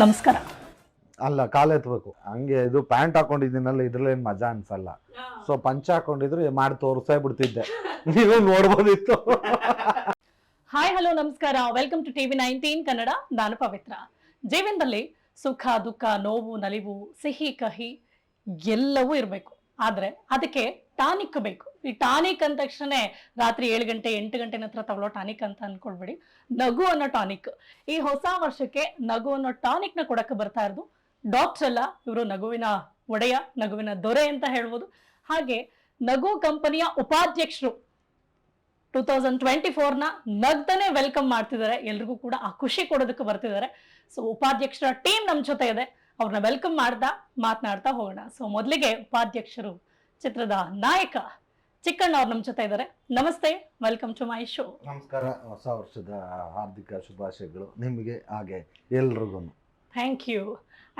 ನಮಸ್ಕಾರ. ಅಲ್ಲ ಕಾಲು ಎತ್ತಬೇಕು ಹಂಗೆ ಇದು ಪ್ಯಾಂಟ್ ಹಾಕೊಂಡಿದ್ದೀನಲ್ಲ ಇದ್ರಲ್ಲೇನು ಮಜಾ ಅನ್ಸಲ್ಲ. ಸೊ ಪಂಚ ಹಾಕೊಂಡಿದ್ರು ಮಾಡಿ ತೋರಿಸೇ ಬಿಡ್ತಿದ್ದೆ. ನೀವು ನೋಡ್ಬೋದಿತ್ತು. ಹಾಯ್ ಹಲೋ ನಮಸ್ಕಾರ. Welcome to TV nineteen Kannada ನಾನು ಪವಿತ್ರ. ಜೀವನದಲ್ಲಿ ಸುಖ ದುಃಖ ನೋವು ನಲಿವು ಸಿಹಿ ಕಹಿ ಎಲ್ಲವೂ ಇರಬೇಕು. ಆದ್ರೆ ಅದಕ್ಕೆ ಟಾನಿಕ್ ಬೇಕು. ಈ ಟಾನಿಕ್ ಅಂದ ತಕ್ಷಣ ರಾತ್ರಿ ಏಳು ಗಂಟೆ, ಎಂಟು ಗಂಟೆ ಹತ್ರ ತಗೊಳ್ಳೋ ಟಾನಿಕ್ ಅಂತ ಅನ್ಕೊಳ್ಬೇಡಿ. ನಗು ಅನ್ನೋ ಟಾನಿಕ್. ಈ ಹೊಸ ವರ್ಷಕ್ಕೆ ನಗು ಅನ್ನೋ ಟಾನಿಕ್ ಕೊಡಕ್ಕೆ ಬರ್ತಾ ಇರೋದು ಡಾಕ್ಟರ್ ಅಲ್ಲ, ಇವರು ನಗುವಿನ ಒಡೆಯ, ನಗುವಿನ ದೊರೆ ಅಂತ ಹೇಳ್ಬೋದು. ಹಾಗೆ ನಗು ಕಂಪನಿಯ ಉಪಾಧ್ಯಕ್ಷರು ಟೂ ತೌಸಂಡ್ ಟ್ವೆಂಟಿ ಫೋರ್ನ ನಗ್ದನೆ ವೆಲ್ಕಮ್ ಮಾಡ್ತಿದ್ದಾರೆ. ಎಲ್ರಿಗೂ ಕೂಡ ಆ ಖುಷಿ ಕೊಡೋದಕ್ಕೆ ಬರ್ತಿದ್ದಾರೆ. ಸೊ, ಉಪಾಧ್ಯಕ್ಷರ ಟೀಮ್ ನಮ್ಮ ಜೊತೆ ಇದೆ. ಅವ್ರನ್ನ ವೆಲ್ಕಮ್ ಮಾಡ್ತಾ, ಮಾತನಾಡ್ತಾ ಹೋಗೋಣ. ಸೊ, ಮೊದಲಿಗೆ ಉಪಾಧ್ಯಕ್ಷರು, ಚಿತ್ರದ ನಾಯಕ ಚಿಕ್ಕಣ್ಣ ಅವ್ರು ನಮ್ಮ ಜೊತೆ ಇದ್ದಾರೆ ನಮಸ್ತೆ ವೆಲ್ಕಮ್ ಟು ಮೈ ಶೋ ನಮಸ್ಕಾರ ಹೊಸ ವರ್ಷದ ಹಾರ್ದಿಕ ಶುಭಾಶಯಗಳು ನಿಮಗೆ ಹಾಗೆ ಎಲ್ರಿಗೂ. ಥ್ಯಾಂಕ್ ಯು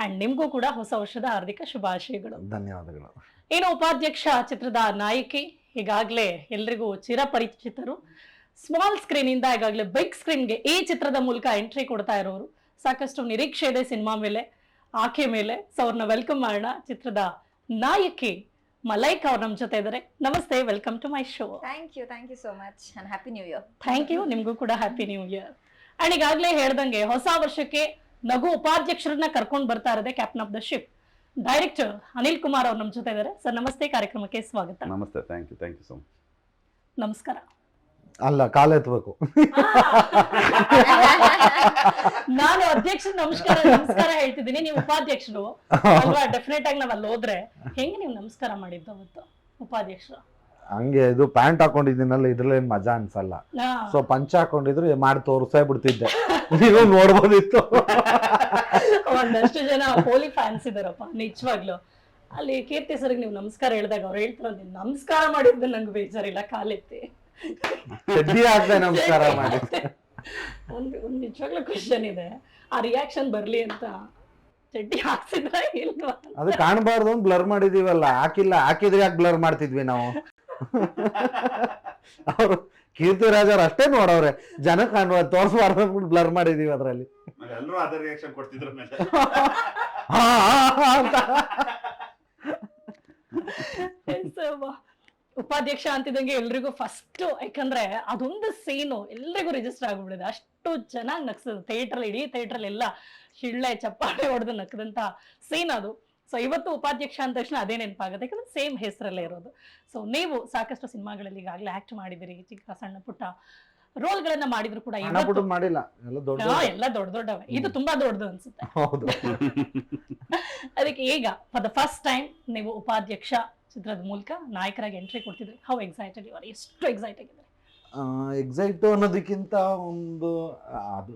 ಅಂಡ್ ನಿಮಗೂ ಕೂಡ ಹೊಸ ವರ್ಷದ ಹಾರ್ದಿಕ ಶುಭಾಶಯಗಳು. ಧನ್ಯವಾದಗಳು. ಏನು ಉಪಾಧ್ಯಕ್ಷ ಚಿತ್ರದ ನಾಯಕಿ ಈಗಾಗಲೇ ಎಲ್ರಿಗೂ ಚಿರಪರಿಚಿತರು. ಸ್ಮಾಲ್ ಸ್ಕ್ರೀನ್ ಇಂದ ಈಗಾಗಲೇ ಬಿಗ್ ಸ್ಕ್ರೀನ್ಗೆ ಈ ಚಿತ್ರದ ಮೂಲಕ ಎಂಟ್ರಿ ಕೊಡ್ತಾ ಇರೋರು. ಸಾಕಷ್ಟು ನಿರೀಕ್ಷೆ ಇದೆ ಸಿನಿಮಾ ಮೇಲೆ ಆಕೆ ಮೇಲೆ. ಸೊ ಅವ್ರನ್ನ ವೆಲ್ಕಮ್ ಮಾಡೋಣ. ಚಿತ್ರದ ನಾಯಕಿ ಮಲೈಕ್ ಅವ್ರು ನಮ್ಮ ಜೊತೆ ಇದ್ದಾರೆ ನಮಸ್ತೆ welcome to my show thank you thank you so much and happy new year thank you ನಿಮಗೂ ಕೂಡ ಹ್ಯಾಪಿ ನ್ಯೂ ಇಯರ್ ಅಂಡ್ ಈಗಾಗಲೇ ಹೇಳ್ದಂಗೆ ಹೊಸ ವರ್ಷಕ್ಕೆ ನಗು ಉಪಾಧ್ಯಕ್ಷರನ್ನ ಕರ್ಕೊಂಡು ಬರ್ತಾ ಇರೋದೆ captain of the ship director Anil Kumar ಅವ್ರು ನಮ್ಮ ಜೊತೆ ಇದ್ದಾರೆ ಸರ್ ನಮಸ್ತೆ ಕಾರ್ಯಕ್ರಮಕ್ಕೆ ಸ್ವಾಗತ. ನಮಸ್ತೆ thank you thank you so much ನಮಸ್ಕಾರ. ಅಲ್ಲ ಕಾಲು ಎತ್ತಬೇಕು ನಾನು ಅಧ್ಯಕ್ಷ ನಮಸ್ಕಾರ ನಮಸ್ಕಾರ ಹೇಳ್ತಿದ್ದೀನಿ. ನೀವು ಉಪಾಧ್ಯಕ್ಷರು. ಅಲ್ವಾ? ಡೆಫಿನೆಟ್ ಆಗಿ ನಾವ್ ಅಲ್ಲಿ ಹೋದ್ರೆ ಹೆಂಗೆ ನೀವು ನಮಸ್ಕಾರ ಮಾಡಿದ್ದು ಅವತ್ತು ಉಪಾಧ್ಯಕ್ಷರು? ಹಂಗೆ ಇದು ಪ್ಯಾಂಟ್ ಹಾಕೊಂಡಿದ್ದೀನಲ್ಲ ಇದ್ರಲ್ಲೇನು ಮಜಾ ಅನ್ಸಲ್ಲ. ಸೊ ಪಂಚ ಹಾಕೊಂಡಿದ್ರು ಮಾಡಿ ತೋರಿಸೇ ಬಿಡ್ತಿದ್ದೆ. ನೀವು ನೋಡ್ಬೋದಿತ್ತು. ಒಂದಷ್ಟು ಜನ ಹೋಲಿ ಫ್ಯಾನ್ಸ್ ಇದಾರಪ್ಪ ನಿಜವಾಗ್ಲು. ಅಲ್ಲಿ ಕೀರ್ತಿ ಸರ್ಗೆ ನೀವು ನಮಸ್ಕಾರ ಹೇಳಿದಾಗ ಅವ್ರು ಹೇಳ್ತಾರ ನಮಸ್ಕಾರ ಮಾಡಿದ್ದು ನಂಗೆ ಬೇಜಾರಿಲ್ಲ ಕಾಲೆತ್ತಿ. ಚಡ್ಡಿ ಹಾಕ್ದೆ ನಮಸ್ಕಾರ ಮಾಡಿ. ಒಂದು ಒಂದು ನಿಜವಾಗ್ಲೂ ಕ್ವಶನ್ ಇದೆ. ಆ ರಿಯಾಕ್ಷನ್ ಬರ್ಲಿ ಅಂತ ಚಡ್ಡಿ ಹಾಕ್ಸಿದ್ರ ಇಲ್ವಾ. ಅದು ಕಾಣಬಾರ್ದು ಅಂತ ಬ್ಲರ್ ಮಾಡಿದೀವಲ್ಲ. ಹಾಕಿಲ್ಲ ಹಾಕಿದ್ರೆ ಯಾಕೆ ಬ್ಲರ್ ಮಾಡ್ತಿದ್ವಿ ನಾವು? ಅವರು ಕೀರ್ತಿರಾಜ್ ಅವ್ರು ಅಷ್ಟೇ ನೋಡವ್ರೆ. ಜನ ಕಾಣುವ ತೋರಿಸಬಾರ್ದು ಅಂದ್ಬಿಟ್ಟು ಬ್ಲರ್ ಮಾಡಿದೀವಿ ಅದರಲ್ಲಿ. ಎಲ್ಲರೂ ಅದೇ ರಿಯಾಕ್ಷನ್ ಕೊಡ್ತಿದ್ರು ಮೇಲೆ. ಅಂತ. ಉಪಾಧ್ಯಕ್ಷ ಅಂತಿದಂಗೆ ಎಲ್ರಿಗೂ ಫಸ್ಟ್ ಯಾಕಂದ್ರೆ ಅದೊಂದು ಸೀನು ಎಲ್ರಿಗೂ ರಿಜಿಸ್ಟರ್ ಆಗ್ಬಿಡಿದೆ ಅಷ್ಟು ಚೆನ್ನಾಗಿ ನಗ್ಸೋದು ಥಿಯೇಟ್ರಲ್ಲಿ ಇಡೀ ಥಿಯೇಟ್ರಲ್ಲಿ ಎಲ್ಲ ಶಿಳ್ಳೆ ಚಪ್ಪಾಳೆ ಹೊಡೆದು ನಕ್ಕದಂತ ಸೀನ್ ಅದು. ಸೊ ಇವತ್ತು ಉಪಾಧ್ಯಕ್ಷ ಅಂದ ತಕ್ಷಣ ಅದೇ ನೆನಪಾಗುತ್ತೆ. ಯಾಕಂದ್ರೆ ಸೇಮ್ ಹೆಸರಲ್ಲೇ ಇರೋದು. ಸೊ ನೀವು ಸಾಕಷ್ಟು ಸಿನಿಮಾಗಳಲ್ಲಿ ಈಗಾಗಲೇ ಆಕ್ಟ್ ಮಾಡಿದಿರಿ ಚಿಕ್ಕ ಸಣ್ಣ ಪುಟ್ಟ ರೋಲ್ಗಳನ್ನ ಮಾಡಿದ್ರು ಕೂಡ ಇವತ್ತು ಮಾಡಿಲ್ಲ. ಎಲ್ಲ ದೊಡ್ಡ ದೊಡ್ಡವೆ. ಇದು ತುಂಬಾ ದೊಡ್ಡದು ಅನ್ಸುತ್ತೆ. ಅದಕ್ಕೆ ಈಗ ಫಾರ್ ದ ಫಸ್ಟ್ ಟೈಮ್ ನೀವು ಉಪಾಧ್ಯಕ್ಷ ಚಿತ್ರದ ಮೂಲಕ ನಾಯಕರಾಗಿ ಎಂಟ್ರಿ ಕೊಡ್ತಿದ್ರು ಹೌ ಎಕ್ಸೈಟೆಡ್ ಇವರು ಎಷ್ಟು ಎಕ್ಸೈಟ್ ಆಗಿದ್ದಾರೆ? ಎಕ್ಸೈಟ್ ಅನ್ನೋದಕ್ಕಿಂತ ಒಂದು ಅದು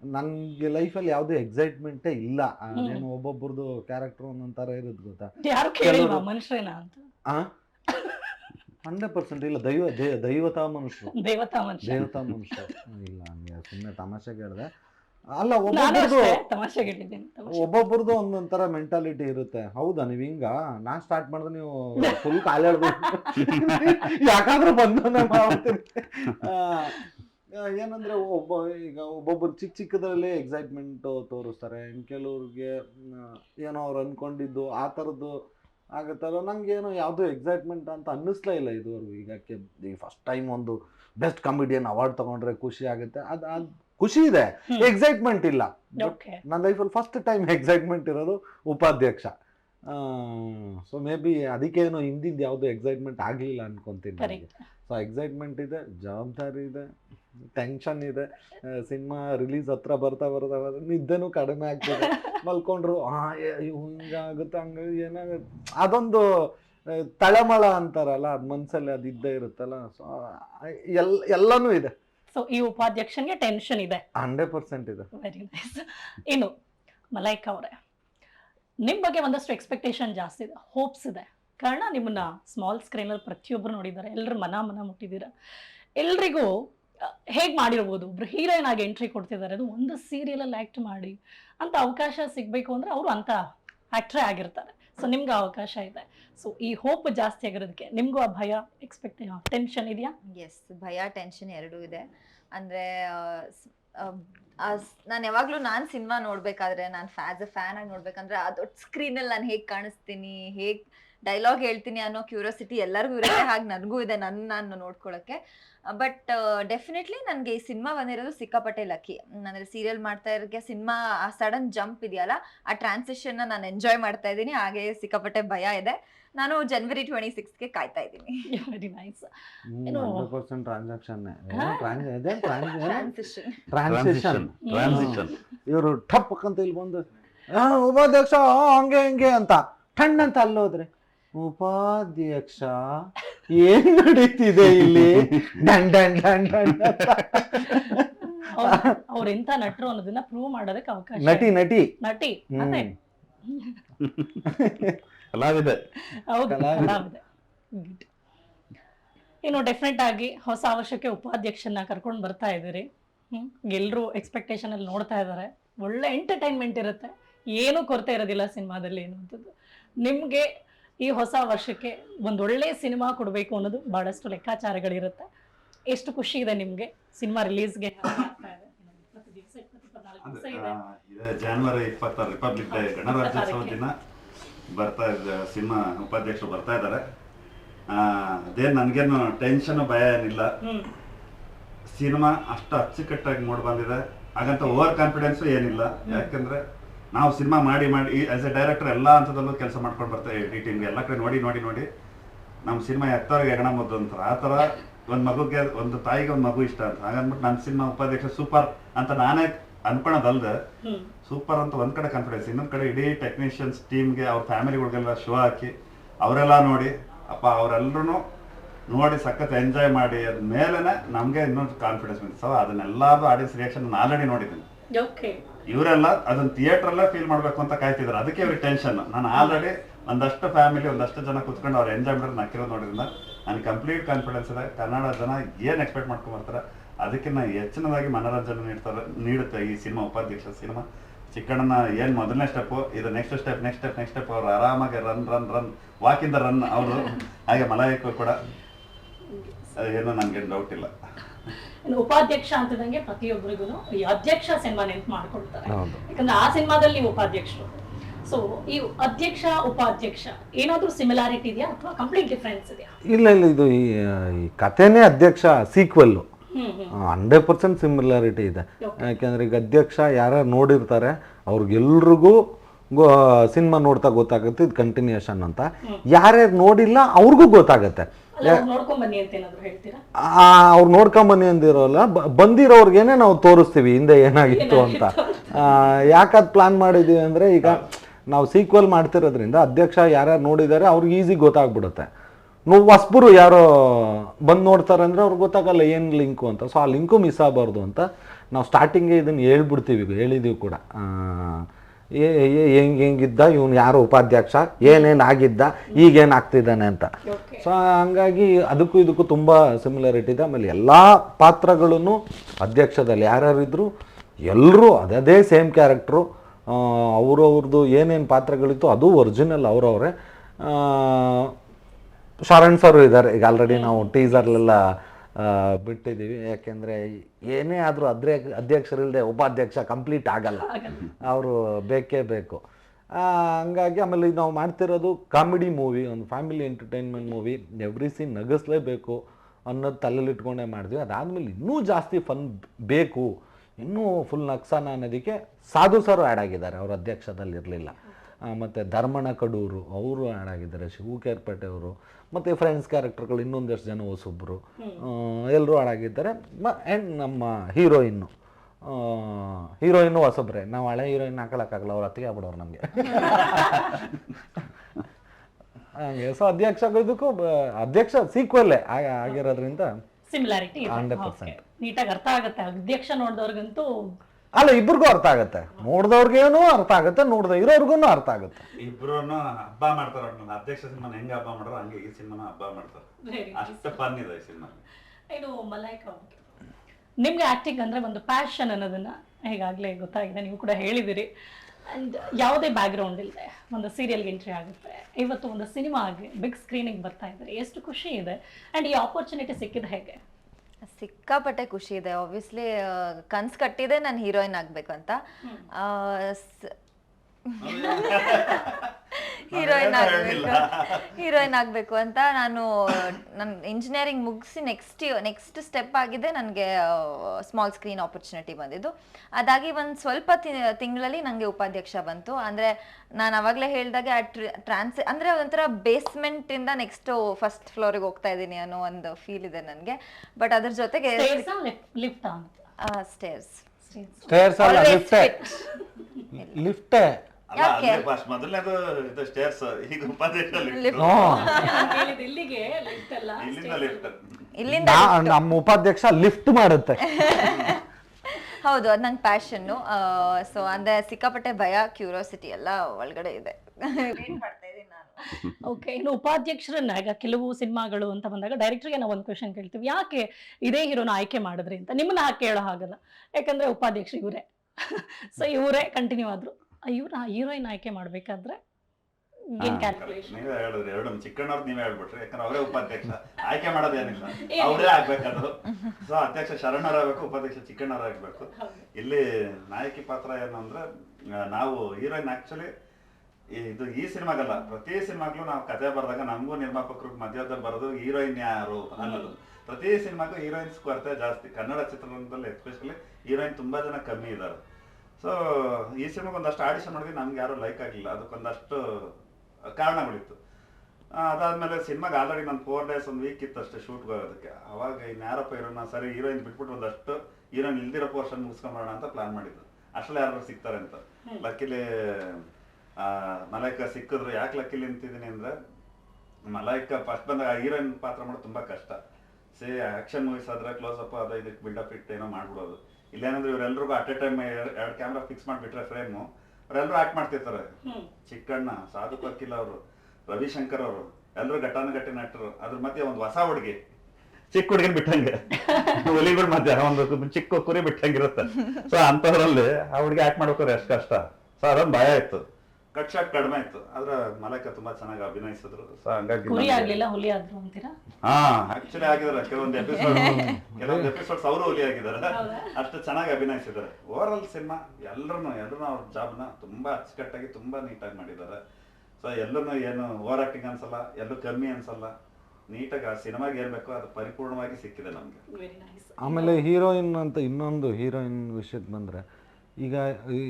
ನನಗೆ ಲೈಫಲ್ಲಿ ಯಾವುದೇ ಎಕ್ಸೈಟ್ಮೆಂಟೇ ಇಲ್ಲ. ಅದೇನು ಒಬ್ಬೊಬ್ಬರದು ಕ್ಯಾರೆಕ್ಟರ್ ಒಂದೊಂದು ಥರ ಇರೋದು ಗೊತ್ತಾ? ಯಾರು ಕೇಳಿಲ್ವಾ? ಕೆಲವ್ರು- ಮನುಷ್ಯರೇನಾ ಅಂತ? ಹಂಡ್ರೆಡ್ ಪರ್ಸೆಂಟ್ ಇಲ್ಲ ದೈವ ದೇ- ದೈವತಾ ಮನುಷ್ಯ ದೇವತಾ ಮನುಷ್ಯ. ದೇವತಾ ಮನುಷ್ಯ. ಇಲ್ಲ ಹಂಗೆ ಸುಮ್ಮನೆ ತಮಾಷೆ ಹೇಳಿದೆ ಅಲ್ಲ ಒಬ್ಬೊಬ್ಬರದು ಒಂದೊಂಥರ ಮೆಂಟಾಲಿಟಿ ಇರುತ್ತೆ. ಹೌದಾ ನೀವು ಹಿಂಗ? ನಾನ್ ಸ್ಟಾರ್ಟ್ ಮಾಡಿದ್ರೆ ನೀವು ಫುಲ್ ಕಾಲಾಡ್ಬೇಕು ಯಾಕಂದ್ರೆ ಬಂದು ಏನಂದ್ರೆ ಒಬ್ಬ ಈಗ ಒಬ್ಬೊಬ್ರು ಚಿಕ್ಕ ಚಿಕ್ಕದ್ರಲ್ಲೇ ಎಕ್ಸೈಟ್ಮೆಂಟ್ ತೋರಿಸ್ತಾರೆ. ಇನ್ ಕೆಲವ್ರಿಗೆ ಏನೋ ಅವ್ರು ಅನ್ಕೊಂಡಿದ್ದು ಆ ಥರದ್ದು ಆಗುತ್ತಲ್ಲ. ನಂಗೆ ಏನೋ ಯಾವುದು ಎಕ್ಸೈಟ್ಮೆಂಟ್ ಅಂತ ಅನ್ನಿಸ್ಲೇ ಇಲ್ಲ ಇದುವರೆಗೂ. ಈಗ ಫಸ್ಟ್ ಟೈಮ್ ಒಂದು ಬೆಸ್ಟ್ ಕಾಮಿಡಿಯನ್ ಅವಾರ್ಡ್ ತಗೊಂಡ್ರೆ ಖುಷಿ ಆಗುತ್ತೆ. ಅದು ಅದು ಖುಷಿ ಇದೆ. ಎಕ್ಸೈಟ್ಮೆಂಟ್ ಇಲ್ಲ. ನನ್ನ ಲೈಫಲ್ಲಿ ಫಸ್ಟ್ ಟೈಮ್ ಎಕ್ಸೈಟ್ಮೆಂಟ್ ಇರೋದು ಉಪಾಧ್ಯಕ್ಷ. ಸೊ ಮೇ ಬಿ ಅದಕ್ಕೇನು ಹಿಂದಿಂದ ಯಾವುದು ಎಕ್ಸೈಟ್ಮೆಂಟ್ ಆಗಲಿಲ್ಲ ಅನ್ಕೊಂತೀನಿ ನನಗೆ. ಸೊ ಎಕ್ಸೈಟ್ಮೆಂಟ್ ಇದೆ ಜವಾಬ್ದಾರಿ ಇದೆ ಟೆನ್ಷನ್ ಇದೆ. ಸಿನಿಮಾ ರಿಲೀಸ್ ಹತ್ರ ಬರ್ತಾ ಬರ್ತಾ ಬರ್ತಾ ನಿದ್ದೆನೂ ಕಡಿಮೆ ಆಗ್ತದೆ. ಮಲ್ಕೊಂಡ್ರು ಹಿಂಗಾಗುತ್ತೆ ಹಂಗ ಏನಾಗುತ್ತೆ? ಅದೊಂದು ತಳಮಳ ಅಂತಾರಲ್ಲ ಅದು ಮನಸ್ಸಲ್ಲಿ ಅದು ಇದ್ದೇ ಇರುತ್ತಲ್ಲ ಸೊ ಎಲ್ಲ ಎಲ್ಲನೂ ಇದೆ. ಸೊ ಈ ಉಪಾಧ್ಯಕ್ಷನ್ಗೆ ಟೆನ್ಷನ್ ಇದೆ. ಹಂಡ್ರೆಡ್ ಪರ್ಸೆಂಟ್ ಇದೆ. ವೆರಿ ನೈಸ್ ಇನ್ನು ಮಲೈಕಾ ಅವರೇ ನಿಮ್ಮ ಬಗ್ಗೆ ಒಂದಷ್ಟು ಎಕ್ಸ್ಪೆಕ್ಟೇಷನ್ ಜಾಸ್ತಿ ಇದೆ ಹೋಪ್ಸ್ ಇದೆ. ಕಾರಣ ನಿಮ್ಮನ್ನ ಸ್ಮಾಲ್ ಸ್ಕ್ರೀನಲ್ಲಿ ಪ್ರತಿಯೊಬ್ಬರು ನೋಡಿದ್ದಾರೆ ಎಲ್ಲರೂ ಮನ ಮನ ಮುಟ್ಟಿದ್ದೀರ. ಎಲ್ರಿಗೂ ಹೇಗೆ ಮಾಡಿರ್ಬೋದು ಒಬ್ರು ಹೀರೋಯಿನ್ ಆಗಿ ಎಂಟ್ರಿ ಕೊಡ್ತಿದ್ದಾರೆ ಅದು ಒಂದು ಸೀರಿಯಲಲ್ಲಿ ಆ್ಯಕ್ಟ್ ಮಾಡಿ ಅಂತ ಅವಕಾಶ ಸಿಗಬೇಕು ಅಂದರೆ ಅವರು ಅಂತ ಆ್ಯಕ್ಟ್ರೇ ಆಗಿರ್ತಾರೆ. ಸೊ ನಿಮ್ಗೆ ಅವಕಾಶ ಇದೆ. ಸೊ ಈ ಹೋಪ್ ಜಾಸ್ತಿ ಆಗಿರೋದಕ್ಕೆ ನಿಮಗೂ ಆ ಭಯ ಎಕ್ಸ್ಪೆಕ್ಟ್ ಟೆನ್ಷನ್ ಇದೆಯಾ? ಎಸ್ ಭಯ ಟೆನ್ಷನ್ ಎರಡೂ ಇದೆ. ಅಂದ್ರೆ ನಾನು ಯಾವಾಗಲೂ ನಾನು ಸಿನಿಮಾ ನೋಡಬೇಕಾದ್ರೆ, ನಾನು ಫ್ಯಾಸ್ ಅ ಫ್ಯಾನ್ ಆಗಿ ನೋಡ್ಬೇಕಂದ್ರೆ, ಆ ದೊಡ್ಡ ಸ್ಕ್ರೀನಲ್ಲಿ ನಾನು ಹೇಗೆ ಕಾಣಿಸ್ತೀನಿ, ಹೇಗ್ ಡೈಲಾಗ್ ಹೇಳ್ತೀನಿ ಅನ್ನೋ ಕ್ಯೂರಿಯಾಸಿಟಿ ಎಲ್ಲರಿಗೂ ಇರುತ್ತೆ ಹಾಗೆ ನನಗೂ ಇದೆ ನನ್ನ ನಾನು ನೋಡ್ಕೊಳಕ್ಕೆ. ಬಟ್ ಡೆಫಿನೆಟ್ಲಿ ನನಗೆ ಈ ಸಿನಿಮಾ ಬಂದಿರೋದು ಸಿಕ್ಕಾಪಟ್ಟೆ ಲಕ್ಕಿ ಅಂದರೆ ಸೀರಿಯಲ್ ಮಾಡ್ತಾ ಇರೋಕ್ಕೆ ಸಿನಿಮಾ ಆ ಸಡನ್ ಜಂಪ್ ಇದೆಯಲ್ಲ ಆ ಟ್ರಾನ್ಸಿಷನ್ನ ನಾನು ಎಂಜಾಯ್ ಮಾಡ್ತಾ ಇದ್ದೀನಿ ಹಾಗೆ ಸಿಕ್ಕಾಪಟ್ಟೆ ಭಯ ಇದೆ. ನಾನು ಜನವರಿ ಟ್ವೆಂಟಿ ಸಿಕ್ಸ್ಗೆ ಕಾಯ್ತಾ ಇದ್ದೀನಿ. ವೆರಿ ನೈಸ್ ಇವರು ಟಪ್ ಅಂತ ಇಲ್ಲಿ ಬಂದು "ಆ, ಉಪಾಧ್ಯಕ್ಷ ಹಂಗೆ ಹಿಂಗೆ ಅಂತ. ಟಣ್ ಅಂತ ಅಲ್ಲೋದ್ರೆ. ಉಪಾಧ್ಯಕ್ಷ ಏನ್ ನಡೀತಿದೆ ಇಲ್ಲಿ ಡನ್ ಡನ್ ಡನ್ ಡನ್ ಅಂತ. ಅವ್ರ ಎಂತ ನಟರು ಅನ್ನೋದನ್ನ ಪ್ರೂವ್ ಮಾಡೋದಕ್ಕೆ ಅವಕಾಶ ನಟಿ. ನಟಿ ನಟಿ ಹ್ಮ್. ಕಲಾವಿದೆ ಹೌದು ಕಲಾವಿದ. ಕಲಾವಿದೆ Good. ಇನ್ನು ಡೆಫಿನೆಟ್ ಆಗಿ ಹೊಸ ವರ್ಷಕ್ಕೆ ಉಪಾಧ್ಯಕ್ಷನ ಕರ್ಕೊಂಡು ಬರ್ತಾ ಇದ್ದೀರಿ ಹ್ಮ್ ಎಲ್ಲರೂ ಎಕ್ಸ್ಪೆಕ್ಟೇಷನ್ ಅಲ್ಲಿ ನೋಡ್ತಾ ಇದ್ದಾರೆ ಒಳ್ಳೆ ಎಂಟರ್ಟೈನ್ಮೆಂಟ್ ಇರುತ್ತೆ ಏನೂ ಕೊರತೆ ಇರೋದಿಲ್ಲ ಸಿನಿಮಾದಲ್ಲಿ ಅನ್ನುವಂಥದ್ದು ನಿಮಗೆ ಈ ಹೊಸ ವರ್ಷಕ್ಕೆ ಒಂದು ಒಳ್ಳೆ ಸಿನಿಮಾ ಕೊಡಬೇಕು ಅನ್ನೋದು ಬಹಳಷ್ಟು ಲೆಕ್ಕಾಚಾರಗಳಿರುತ್ತೆ. ಎಷ್ಟು ಖುಷಿ ಇದೆ ನಿಮಗೆ ಸಿನಿಮಾ ರಿಲೀಸ್ಗೆ? ಪ್ರತಿ ದಿವಸ ಇಪ್ಪತ್ತಿಪ್ಪತ್ನಾಲ್ಕು ದಿವಸ ಇದೆ. ಇದೆ ಜಾನ್ವರಿ ಇಪ್ಪತ್ತಾರು ರಿಪಬ್ಲಿಕ್ ಡೇ ಗಣರಾಜ್ಯೋತ್ಸವ ದಿನ ಬರ್ತಾ ಇದ್ದ ಸಿನಿಮಾ ಉಪಾಧ್ಯಕ್ಷರು ಬರ್ತಾ ಇದ್ದಾರೆ. ಅದೇ ನನಗೇನು ಟೆನ್ಷನ್ ಭಯ ಏನಿಲ್ಲ. ಸಿನಿಮಾ ಅಷ್ಟು ಅಚ್ಚುಕಟ್ಟಾಗಿ ಮೂಡ್ ಬಂದಿದೆ. ಹಾಗಂತ ಓವರ್ ಕಾನ್ಫಿಡೆನ್ಸ್ ಏನಿಲ್ಲ. ಯಾಕಂದ್ರೆ ನಾವು ಸಿನಿಮಾ ಮಾಡಿ ಮಾಡಿ ಆಸ್ ಎ ಡೈರೆಕ್ಟರ್ ಎಲ್ಲ ಹಂತದಲ್ಲೂ ಕೆಲಸ ಮಾಡ್ಕೊಂಡು ಬರ್ತಾ ಟೀಮ್ಗೆ ಎಲ್ಲ ಕಡೆ ನೋಡಿ ನೋಡಿ ನೋಡಿ. ನಮ್ಮ ಸಿನಿಮಾ ಎತ್ತವ್ರಿಗೆ ಹೆಗಣ ಮುದ್ದು ಅಂತಾರೆ ಆ ಥರ ಒಂದು ಮಗುಗೆ ಒಂದು ತಾಯಿಗೆ ಒಂದು ಮಗು ಇಷ್ಟ ಅಂತ. ಹಾಗಂದ್ಬಿಟ್ಟು ನನ್ನ ಸಿನಿಮಾ ಉಪಾಧ್ಯಕ್ಷ ಸೂಪರ್ ಅಂತ ನಾನೇ ಅನ್ಕೊಳೋದಲ್ದೆ ಸೂಪರ್ ಅಂತ ಒಂದ್ ಕಡೆ ಕಾನ್ಫಿಡೆನ್ಸ್ ಇನ್ನೊಂದು ಕಡೆ ಇಡೀ ಟೆಕ್ನಿಷಿಯನ್ಸ್ ಟೀಮ್ಗೆ ಅವ್ರ ಫ್ಯಾಮಿಲಿಗಳಿಗೆಲ್ಲ ಶೋ ಹಾಕಿ ಅವರೆಲ್ಲ ನೋಡಿ ಅಪ್ಪ ಅವರೆಲ್ಲರೂ ನೋಡಿ ಸಖತ್ ಎಂಜಾಯ್ ಮಾಡಿ ಅದ್ಮೇಲೆ ನಮಗೆ ಇನ್ನೊಂದು ಕಾನ್ಫಿಡೆನ್ಸ್ ಬಂತು. ಸೊ ಅದನ್ನೆಲ್ಲರೂ ಆಡಿಯನ್ಸ್ ರಿಯಾಕ್ಷನ್ ನಾನು ಆಲ್ರೆಡಿ ನೋಡಿದ್ದೀನಿ ಇವರೆಲ್ಲ ಅದನ್ನ ಥಿಯೇಟ್ರಲ್ಲೇ ಫೀಲ್ ಮಾಡಬೇಕು ಅಂತ ಕಾಯ್ತಿದ್ರು. ಅದಕ್ಕೆ ಇವ್ರಿಗೆ ಟೆನ್ಷನ್ ನಾನು ಆಲ್ರೆಡಿ ಒಂದಷ್ಟು ಫ್ಯಾಮಿಲಿ ಒಂದಷ್ಟು ಜನ ಕುತ್ಕೊಂಡು ಅವ್ರು ಎಂಜಾಯ್ ಮಾಡಿದ್ರೆ ನಕ್ಕಿರೋದು ನೋಡಿದ್ರಿಂದ ನಾನು ಕಂಪ್ಲೀಟ್ ಕಾನ್ಫಿಡೆನ್ಸ್ ಇದೆ. ಕನ್ನಡ ಜನ ಏನು ಎಕ್ಸ್ಪೆಕ್ಟ್ ಮಾಡ್ಕೊಂಡ್ ಬರ್ತಾರೆ ಅದಕ್ಕಿಂತ ಹೆಚ್ಚಿನದಾಗಿ ಮನೋರಂಜನೆ ನೀಡ್ತಾರೆ, ನೀಡುತ್ತೆ ಈ ಸಿನಿಮಾ ಉಪಾಧ್ಯಕ್ಷ ಸಿನಿಮಾ. ಚಿಕ್ಕಣ್ಣನ ಏನು ಮೊದಲನೇ ಸ್ಟೆಪ್ಪು ಇದು next step next step next step ಅವ್ರು ಆರಾಮಾಗಿ ರನ್ ರನ್ ರನ್ ವಾಕಿಂದ ರನ್ ಅವರು. ಹಾಗೆ ಮಲಾಯಕ್ಕೂ ಕೂಡ ಏನೋ ನನಗೆ ಡೌಟ್ ಇಲ್ಲ. ಇನ್ನು ಉಪಾಧ್ಯಕ್ಷ ಅಂತದಂಗೆ ಪ್ರತಿಯೊಬ್ಬರಿಗೂ ಈ ಅಧ್ಯಕ್ಷ ಸಿನಿಮಾ ನೆನ್ಪು ಮಾಡ್ಕೊಳ್ತಾರೆ ಯಾಕಂದ್ರೆ ಆ ಸಿನಿಮಾದಲ್ಲಿ ನೀವು ಉಪಾಧ್ಯಕ್ಷರು. ಸೊ ಈ ಅಧ್ಯಕ್ಷ ಉಪಾಧ್ಯಕ್ಷ ಏನಾದರೂ ಸಿಮಿಲಾರಿಟಿ ಇದೆಯಾ ಅಥವಾ ಕಂಪ್ಲೀಟ್ ಡಿಫ್ರೆನ್ಸ್ ಇದೆಯಾ? ಇಲ್ಲ ಇಲ್ಲ ಇದು ಈ ಈ ಕಥೆನೇ ಅಧ್ಯಕ್ಷ ಸೀಕ್ವೆಲ್ ಹಂಡ್ರೆಡ್ ಪರ್ಸೆಂಟ್ ಸಿಮಿಲಾರಿಟಿ ಇದೆ. ಯಾಕೆಂದ್ರೆ ಈಗ ಅಧ್ಯಕ್ಷ ಯಾರು ನೋಡಿರ್ತಾರೆ ಅವ್ರಿಗೆಲ್ರಿಗೂ ಸಿನಿಮಾ ನೋಡ್ತಾ ಗೊತ್ತಾಗುತ್ತೆ ಇದು ಕಂಟಿನ್ಯೂಷನ್ ಅಂತ. ಯಾರ್ಯಾರು ನೋಡಿಲ್ಲ ಅವ್ರಿಗೂ ಗೊತ್ತಾಗುತ್ತೆ. ಅವ್ರು ನೋಡ್ಕೊಂಬನ್ನಿ ಅಂದಿರೋಲ್ಲ ಬಂದಿರೋರ್ಗೇನೆ ನಾವು ತೋರಿಸ್ತೀವಿ ಹಿಂದೆ ಏನಾಗಿತ್ತು ಅಂತ. ಯಾಕದ್ ಪ್ಲಾನ್ ಮಾಡಿದೀವಿ ಅಂದ್ರೆ ಈಗ ನಾವು ಸೀಕ್ವೆಲ್ ಮಾಡ್ತಿರೋದ್ರಿಂದ ಅಧ್ಯಕ್ಷ ಯಾರ್ಯಾರು ನೋಡಿದಾರೆ ಅವ್ರಿಗೆ ಈಸಿ ಗೊತ್ತಾಗ್ಬಿಡುತ್ತೆ. ನೋವು ಹೊಸ್ಬರು ಯಾರೋ ಬಂದು ನೋಡ್ತಾರೆ ಅಂದ್ರೆ ಅವ್ರಿಗೆ ಗೊತ್ತಾಗಲ್ಲ ಏನು ಲಿಂಕು ಅಂತ. ಸೊ ಆ ಲಿಂಕು ಮಿಸ್ ಆಗಬಾರ್ದು ಅಂತ ನಾವು ಸ್ಟಾರ್ಟಿಂಗೇ ಇದನ್ನು ಹೇಳ್ಬಿಡ್ತೀವಿ ಹೇಳಿದೀವಿ ಕೂಡ. ಏ- ಹೆಂಗ್ ಹೆಂಗಿದ್ದ? ಇವನು ಯಾರು ಉಪಾಧ್ಯಕ್ಷ? ಏನೇನು ಆಗಿದ್ದ? ಈಗೇನು ಆಗ್ತಿದ್ದಾನೆ ಅಂತ. ಸೊ ಹಂಗಾಗಿ ಅದಕ್ಕೂ ಇದಕ್ಕೂ ತುಂಬ ಸಿಮಿಲಾರಿಟಿ ಇದೆ. ಆಮೇಲೆ ಎಲ್ಲ ಪಾತ್ರಗಳನ್ನು ಅಧ್ಯಕ್ಷದಲ್ಲಿ ಯಾರ್ಯಾರಿದ್ರು ಎಲ್ಲರೂ ಅದೇ ಸೇಮ್ ಕ್ಯಾರೆಕ್ಟ್ರು ಅವ್ರವ್ರದ್ದು ಏನೇನು ಪಾತ್ರಗಳಿತ್ತು ಅದು ಒರಿಜಿನಲ್ ಅವರವರೇ. ಶರಣ್ ಸರ್ ಇದ್ದಾರೆ. ಈಗ ಆಲ್ರೆಡಿ ನಾವು ಟೀಸರ್ಲೆಲ್ಲ ಬಿಟ್ಟಿದ್ದೀವಿ. ಯಾಕೆಂದರೆ ಏನೇ ಆದರೂ ಅದ್ರೆ ಅಧ್ಯಕ್ಷರಿಲ್ಲದೆ ಉಪಾಧ್ಯಕ್ಷ ಕಂಪ್ಲೀಟ್ ಆಗಲ್ಲ. ಅವರು ಬೇಕೇ ಬೇಕು. ಹಂಗಾಗಿ ಆಮೇಲೆ ಇದು ನಾವು ಮಾಡ್ತಿರೋದು ಕಾಮಿಡಿ ಮೂವಿ ಒಂದು family entertainment movie every scene ನಗಿಸ್ಲೇಬೇಕು ಅನ್ನೋದು ತಲೆಲಿಟ್ಕೊಂಡೆ ಮಾಡಿದ್ವಿ ಅದಾದಮೇಲೆ ಇನ್ನೂ ಜಾಸ್ತಿ ಫನ್ ಬೇಕು. ಇನ್ನೂ ಫುಲ್ ನಕ್ಸಾನ ಅನ್ನೋದಕ್ಕೆ ಸಾಧು ಸರ್ ಆ್ಯಡ್ ಆಗಿದ್ದಾರೆ. ಅವ್ರ ಅಧ್ಯಕ್ಷದಲ್ಲಿ ಇರಲಿಲ್ಲ ಮತ್ತು ಧರ್ಮಣ ಕಡೂರು ಅವರು ಆ್ಯಡ್ ಆಗಿದ್ದಾರೆ. ಶಿವು ಅವರು ಮತ್ತು ಫ್ರೆಂಡ್ಸ್ ಕ್ಯಾರೆಕ್ಟರ್ಗಳು ಇನ್ನೊಂದಷ್ಟು ಜನ ಹೊಸೊಬ್ಬರು ಎಲ್ಲರೂ ಆ್ಯಡ್ ಆಗಿದ್ದಾರೆ. ಮ ಆ್ಯಂಡ್ ನಮ್ಮ ಹೀರೋಯಿನ್ನು ಹೀರೋಯಿನ್ನು ಹೊಸಬ್ರೆ. ನಾವು ಹಳೆ ಹೀರೋಯಿನ್ ಹಾಕೊಳಕ್ಕಾಗಲ್ಲ ಅವ್ರು ಅತ್ತಿಗೆ ಆಗ್ಬಿಡೋರು ನಮಗೆ. ಹಂಗೆ ಸೊ ಅಧ್ಯಕ್ಷ ಆಗೋದಕ್ಕೂ ಅಧ್ಯಕ್ಷ ಸೀಕ್ವಲ್ಲೇ ಆಗಿರೋದ್ರಿಂದ ಸಿಮಿಲಾರಿಟಿ ಹಂಡ್ರೆಡ್ ಪರ್ಸೆಂಟ್ ನೀಟಾಗಿ ಅರ್ಥ ಆಗುತ್ತೆ. ಅಧ್ಯಕ್ಷ ನೋಡಿದವ್ರಿಗಂತೂ ಅಲ್ಲ ಇಬ್ರಿಗೂ ಅರ್ಥ ಆಗುತ್ತೆ. ನೋಡ್ದವ್ರಿಗೇನು ಅರ್ಥ ಆಗುತ್ತೆ ನೋಡ್ದೆ ಇರೋರ್ಗು ಅರ್ಥ ಆಗುತ್ತೆ. ಇಬ್ರು ಹಬ್ಬ ಮಾಡ್ತಾರ. ಅಧ್ಯಕ್ಷ ಸಿನಿಮಾ ಹೆಂಗ ಹಬ್ಬ ಮಾಡ್ರೋ ಹಂಗೆ ಈ ಸಿನಿಮಾ ಹಬ್ಬ ಮಾಡ್ತಾರೆ. ಅಷ್ಟು ಫನ್ ಇದೆ ಈ ಸಿನಿಮಾ. ಇದು ಮಲೈಕ ನಿಮ್ಗೆ ಆಕ್ಟಿಂಗ್ ಅಂದ್ರೆ ಒಂದು ಪ್ಯಾಷನ್ ಅನ್ನೋದನ್ನ ಈಗಾಗಲೇ ಗೊತ್ತಾಗಿದೆ. ನೀವು ಕೂಡ ಹೇಳಿದಿರಿ. ಅಂಡ್ ಯಾವುದೇ ಬ್ಯಾಕ್ಗ್ರೌಂಡ್ ಇಲ್ಲದೆ ಒಂದು ಸೀರಿಯಲ್ಗೆ ಎಂಟ್ರಿ ಆಗುತ್ತೆ. ಇವತ್ತು ಒಂದು ಸಿನಿಮಾಗೆ ಬಿಗ್ ಸ್ಕ್ರೀನಿಗೆ ಬರ್ತಾ ಇದ್ದಾರೆ ಎಷ್ಟು ಖುಷಿ ಇದೆ. ಅಂಡ್ ಈ ಆಪರ್ಚುನಿಟಿ ಸಿಕ್ಕಿದ ಹೇಗೆ? ಸಿಕ್ಕಾಪಟ್ಟೆ ಖುಷಿ ಇದೆ. ಆಬ್ವಿಯಸ್ಲಿ ಕನ್ಸ್ ಕಟ್ಟಿದೆ ನಾನು ಹೀರೋಯಿನ್ ಆಗ್ಬೇಕು ಅಂತ. ಹೀರೋಯಿನ್ ಆಗ್ಬೇಕು. ಹೀರೋಯಿನ್ ಆಗ್ಬೇಕು ಅಂತ ನಾನು ನನ್ನ ಇಂಜಿನಿಯರಿಂಗ್ ಮುಗಿಸಿ ನೆಕ್ಸ್ಟ್ ನೆಕ್ಸ್ಟ್ ಸ್ಟೆಪ್ ಆಗಿದೆ ನನಗೆ ಸ್ಮಾಲ್ ಸ್ಕ್ರೀನ್ ಆಪರ್ಚುನಿಟಿ ಬಂದಿದ್ದು. ಅದಾಗಿ ಒಂದು ಸ್ವಲ್ಪ ತಿಂಗಳಲ್ಲಿ ನನಗೆ ಉಪಾಧ್ಯಕ್ಷ ಬಂತು. ಅಂದರೆ ನಾನು ಅವಾಗಲೇ ಹೇಳಿದಾಗೆ ಆ ಟ್ರಾನ್ಸ್ ಅಂದರೆ ಒಂಥರ ಬೇಸ್ಮೆಂಟ್ ಇಂದ ನೆಕ್ಸ್ಟ್ ಫಸ್ಟ್ ಫ್ಲೋರಿಗೆ ಹೋಗ್ತಾ ಇದ್ದೀನಿ ಅನ್ನೋ ಒಂದು ಫೀಲ್ ಇದೆ ನನಗೆ. ಬಟ್ ಅದ್ರ ಜೊತೆಗೆ ಸ್ಟೇರ್ಸ್ ಲಿಫ್ಟೇ ಅಲ್ಲ ಯಾಕೆ? ಅಲ್ಲೇ ಫಸ್ಟ್ ಮೊದಲನೇದು ಇದು ಸ್ಟೇರ್ಸ್ ಈಗ ಉಪಾಧ್ಯಕ್ಷ. ಇಲ್ಲಿಗೆ ಲಿಫ್ಟ್ ಅಲ್ಲ ಇಲ್ಲಿಂದ ಲಿಫ್ಟ್ ಇಲ್ಲಿಂದ ನಾ- ನಮ್ಮ ಉಪಾಧ್ಯಕ್ಷ ಲಿಫ್ಟ್ ಮಾಡುತ್ತೆ. ಹೌದು ಅದು ನಂಗೆ ಪ್ಯಾಷನ್ನು ಸೊ ಅಂದ್ರೆ ಸಿಕ್ಕಾಪಟ್ಟೆ ಭಯ ಕ್ಯೂರಿಯಾಸಿಟಿ ಎಲ್ಲ ಒಳಗಡೆ ಇದೆ. Wait ಮಾಡ್ತಾ ಇದೀನಿ ನಾನು. ಓಕೆ ಇನ್ನು ಉಪಾಧ್ಯಕ್ಷರನ್ನ ಈಗ ಕೆಲವು ಸಿನಿಮಾಗಳು ಅಂತ ಬಂದಾಗ ಡೈರೆಕ್ಟರ್ಗೆ ನಾವು ಒಂದು ಕ್ವಶನ್ ಕೇಳ್ತೀವಿ. ಯಾಕೆ ಇದೇ ಹೀರೋನ ಆಯ್ಕೆ ಮಾಡಿದ್ರಿ ಅಂತ? ನಿಮ್ಮನ್ನ ಹಾಕಿ ಕೇಳೋ ಹಾಗಲ್ಲ. ಯಾಕಂದ್ರೆ ಉಪಾಧ್ಯಕ್ಷ ಇವರೇ. ಸೊ ಇವರೇ ಕಂಟಿನ್ಯೂ ಆದ್ರು. ಇವ್ರ ಹೀರೋಯಿನ್ ಆಯ್ಕೆ ಮಾಡ್ಬೇಕಾದ್ರೆ ಏನ್ ಕ್ಯಾಲ್ಕುಲೇಷನ್ ನೀವೇ ಹೇಳಿದ್ರಿ ಎರಡು ಚಿಕ್ಕಣ್ಣವ್ರು ನೀವೇ ಹೇಳ್ಬಿಟ್ರಿ ಯಾಕಂದ್ರೆ ಅವರೇ ಉಪಾಧ್ಯಕ್ಷ. ಆಯ್ಕೆ ಮಾಡೋದೇನಿಲ್ಲ. ಅವರೇ ಆಗ್ಬೇಕದು ಸೊ ಅಧ್ಯಕ್ಷ ಶರಣರಾಗಬೇಕು ಆಗ್ಬೇಕು ಉಪಾಧ್ಯಕ್ಷ ಚಿಕ್ಕಣ್ಣವ್ರು ಆಗ್ಬೇಕು ಇಲ್ಲಿ ನಾಯಕಿ ಪಾತ್ರ ಏನು ಅಂದ್ರೆ ನಾವು ಹೀರೋಯಿನ್ ಆಕ್ಚುಲಿ ಇದು ಈ ಸಿನಿಮಾಗಲ್ಲ. ಪ್ರತಿ ಸಿನಿಮಾಗ್ಲೂ ನಾವು ಕತೆ ಬರೆದಾಗ ನಮಗೂ ನಿರ್ಮಾಪಕರು ಮಧ್ಯದಲ್ಲಿ ಬರೋದು ಹೀರೋಯಿನ್ ಯಾರು ಅನ್ನೋದು. ಪ್ರತಿ ಸಿನಿಮಾಗೂ ಹೀರೋಯಿನ್ಸ್ ಕೊರತೆ ಜಾಸ್ತಿ. ಕನ್ನಡ ಚಿತ್ರರಂಗದಲ್ಲಿ ಎಸ್ಪೆಷಲಿ ಹೀರೋಯಿನ್ ತುಂಬಾ ಜನ ಕಮ್ಮಿ ಇದ್ದಾರೆ. ಸೊ ಈ ಸಿನಿಮಾಗೆ ಒಂದಷ್ಟು ಆಡಿಷನ್ ಮಾಡಿದ್ವಿ ನಮ್ಗೆ ಯಾರು ಲೈಕ್ ಆಗಲಿಲ್ಲ. ಅದಕ್ಕೊಂದಷ್ಟು ಕಾರಣಗಳಿತ್ತು. ಅದಾದ್ಮೇಲೆ ಸಿನಿಮಾಗೆ ಆಲ್ರೆಡಿ ನಾನು ಫೋರ್ ಡೇಸ್ ಒಂದು ವೀಕ್ ಇತ್ತು ಅಷ್ಟೇ ಶೂಟ್ ಹೋಗೋದಕ್ಕೆ. ಅವಾಗ ಇನ್ಯಾರಪ್ಪ ಇರೋಣ ಸರಿ ಹೀರೋಯಿನ್ ಬಿಟ್ಬಿಟ್ಟು ಒಂದಷ್ಟು ಹೀರೋಯಿನ್ ಇಲ್ದಿರೋ ಪೋರ್ಷನ್ ಮುಗಿಸ್ಕೊಂಬರೋಣ ಅಂತ ಪ್ಲಾನ್ ಮಾಡಿದ್ದು. ಅಷ್ಟರಲ್ಲಿ ಯಾರು ಸಿಗ್ತಾರೆ ಅಂತ. ಲಕ್ಕಿಲಿ ಮಲೈಕ ಸಿಕ್ಕಿದ್ರು. ಯಾಕೆ ಲಕ್ಕಿಲಿ ನಿಂತಿದ್ದೀನಿ ಅಂದರೆ ಮಲೈಕ ಫಸ್ಟ್ ಬಂದಾಗ ಹೀರೋಯಿನ್ ಪಾತ್ರ ಮಾಡೋದು ತುಂಬಾ ಕಷ್ಟ. ಸೇ ಆ್ಯಕ್ಷನ್ ಮೂವೀಸ್ ಆದರೆ ಕ್ಲೋಸ್ ಅಪ್ ಅದ ಇದಕ್ಕೆ ಬಿಲ್ಡಪ್ ಇಟ್ಟು ಏನೋ ಮಾಡ್ಬಿಡೋದು. ಇಲ್ಲೇನಂದ್ರೆ ಇವರೆಲ್ರಿಗೂ ಅಟ್ ಎ ಟೈಮ್ ಎರಡು ಕ್ಯಾಮ್ರಾ ಫಿಕ್ಸ್ ಮಾಡಿಬಿಟ್ರೆ ಫ್ರೇಮು ಅವರೆಲ್ಲರೂ ಆಕ್ಟ್ ಮಾಡ್ತಿರ್ತಾರೆ. ಚಿಕ್ಕಣ್ಣ ಸಾಧು ವಕೀಲ್ ಅವರು ರವಿಶಂಕರ್ ಅವರು ಎಲ್ಲರೂ ಘಟಾನುಘಟಿ ನಟರು. ಅದ್ರ ಮಧ್ಯೆ ಒಂದು ಹೊಸ ಹುಡುಗಿ. ಚಿಕ್ಕ ಹುಡುಗಿನ ಬಿಟ್ಟಂಗೆ. ಹುಲಿಗಳ ಮಧ್ಯೆ ಒಂದು ಚಿಕ್ಕ ಕುರಿ ಬಿಟ್ಟಂಗಿರುತ್ತೆ. ಸೊ ಅಂಥದ್ರಲ್ಲಿ ಆ ಹುಡುಗಿ ಆಕ್ಟ್ ಮಾಡ್ಬೇಕಾದ್ರೆ ಎಷ್ಟು ಕಷ್ಟ. ಸೊ ಅದೊಂದು ಭಯ ಇತ್ತು. ಕಟ್ ಶಾಟ್ ಕಡಿಮೆ ಇತ್ತು ಆದ್ರೆ ಮಲಕ ತುಂಬಾ ಚೆನ್ನಾಗಿ ಅಭಿನಯಿಸಿದ್ರು. ಸೊ ಹಂಗಾಗಿ ಕುರಿ ಆಗ್ಲಿಲ್ಲ ಹುಲಿ ಆದ್ರು ಅಂತೀರಾ? ಹಾ ಆಕ್ಚುಲಿ ಆಗಿದ್ದಾರೆ. ಕೆಲವೊಂದು ಎಪಿಸೋಡ್ ಕೆಲವೊಂದು ಎಪಿಸೋಡ್ಸ್ ಅವರು ಹುಲಿ ಆಗಿದ್ದಾರೆ. ಅಷ್ಟು ಚೆನ್ನಾಗಿ ಅಭಿನಯಿಸಿದ್ದಾರೆ. ಓವರ್ ಆಲ್ ಸಿನಿಮಾ ಎಲ್ಲರೂ ಎಲ್ಲರೂ ಅವ್ರ ಜಾಬ್ನ ತುಂಬಾ ಅಚ್ಚುಕಟ್ಟಾಗಿ ತುಂಬಾ ನೀಟಾಗಿ ಮಾಡಿದ್ದಾರೆ. ಸೊ ಎಲ್ಲರೂ ಏನು ಓವರ್ ಆಕ್ಟಿಂಗ್ ಅನ್ಸಲ್ಲ ಎಲ್ಲೂ ಕಮ್ಮಿ ಅನ್ಸಲ್ಲ. ನೀಟಾಗಿ ಆ ಸಿನಿಮಾಗೆ ಏನ್ ಬೇಕೋ ಅದು ಪರಿಪೂರ್ಣವಾಗಿ ಸಿಕ್ಕಿದೆ ನಮ್ಗೆ. ವೆರಿ ನೈಸ್ ಆಮೇಲೆ ಹೀರೋಯಿನ್ ಅಂತ ಇನ್ನೊಂದು ಹೀರೋಯಿನ್ ವಿಷಯಕ್ಕೆ ಬಂದ್ರೆ ಈಗ ಈ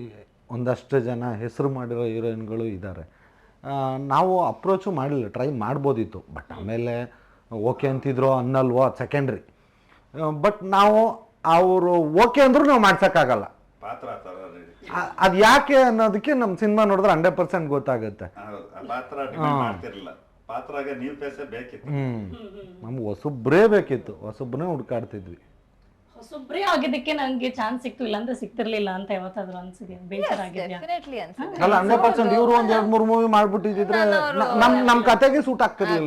ಒಂದಷ್ಟು ಜನ ಹೆಸರು ಮಾಡಿರೋ ಹೀರೋಯಿನ್ಗಳು ಇದ್ದಾರೆ. ನಾವು ಅಪ್ರೋಚು ಮಾಡಿಲ್ಲ ಟ್ರೈ ಮಾಡ್ಬೋದಿತ್ತು. ಬಟ್ ಆಮೇಲೆ ಓಕೆ ಅಂತಿದ್ರು ಅನ್ನಲ್ವೋ ಅದು ಸೆಕೆಂಡ್ರಿ ಬಟ್ ನಾವು ಅವರು ಓಕೆ ಅಂದ್ರೂ ನಾವು ಮಾಡ್ಸೋಕ್ಕಾಗಲ್ಲ. ಅದು ಯಾಕೆ ಅನ್ನೋದಕ್ಕೆ ನಮ್ಮ ಸಿನಿಮಾ ನೋಡಿದ್ರೆ ಹಂಡ್ರೆಡ್ ಪರ್ಸೆಂಟ್ ಗೊತ್ತಾಗುತ್ತೆ. ನಮ್ಗೆ ಹೊಸೊಬ್ಬರೇ ಬೇಕಿತ್ತು. ಹೊಸೊಬ್ಬನೇ ಹುಡ್ಕಾಡ್ತಿದ್ವಿ. ಹೊಸೊಬ್ರೇ ಆಗಿದ್ದಕ್ಕೆ ನಂಗೆ ಚಾನ್ಸ್ ಸಿಕ್ತು ಇಲ್ಲಾಂದ್ರೆ ಸಿಕ್ತಿರ್ಲಿಲ್ಲ ಅಂತ ಯಾವತ್ತಾದ್ರೂ ಅನ್ಸಿದ್ಯ ಡೆಫಿನೆಟ್ಲಿ ಅನ್ಸುತ್ತೆ ಅಲ್ಲ ಹಂಡ್ರೆಡ್ ಪರ್ಸೆಂಟ್ ಇವರು ಒಂದ್ ಎರಡ್ ಮೂರು ಮೂವಿ ಮಾಡ್ಬಿಟ್ಟಿದ್ರೆ ನಮ್ ನಮ್ ಕತೆಗೆ ಸೂಟ್ ಆಗ್ತಿರ್ಲಿಲ್ಲ.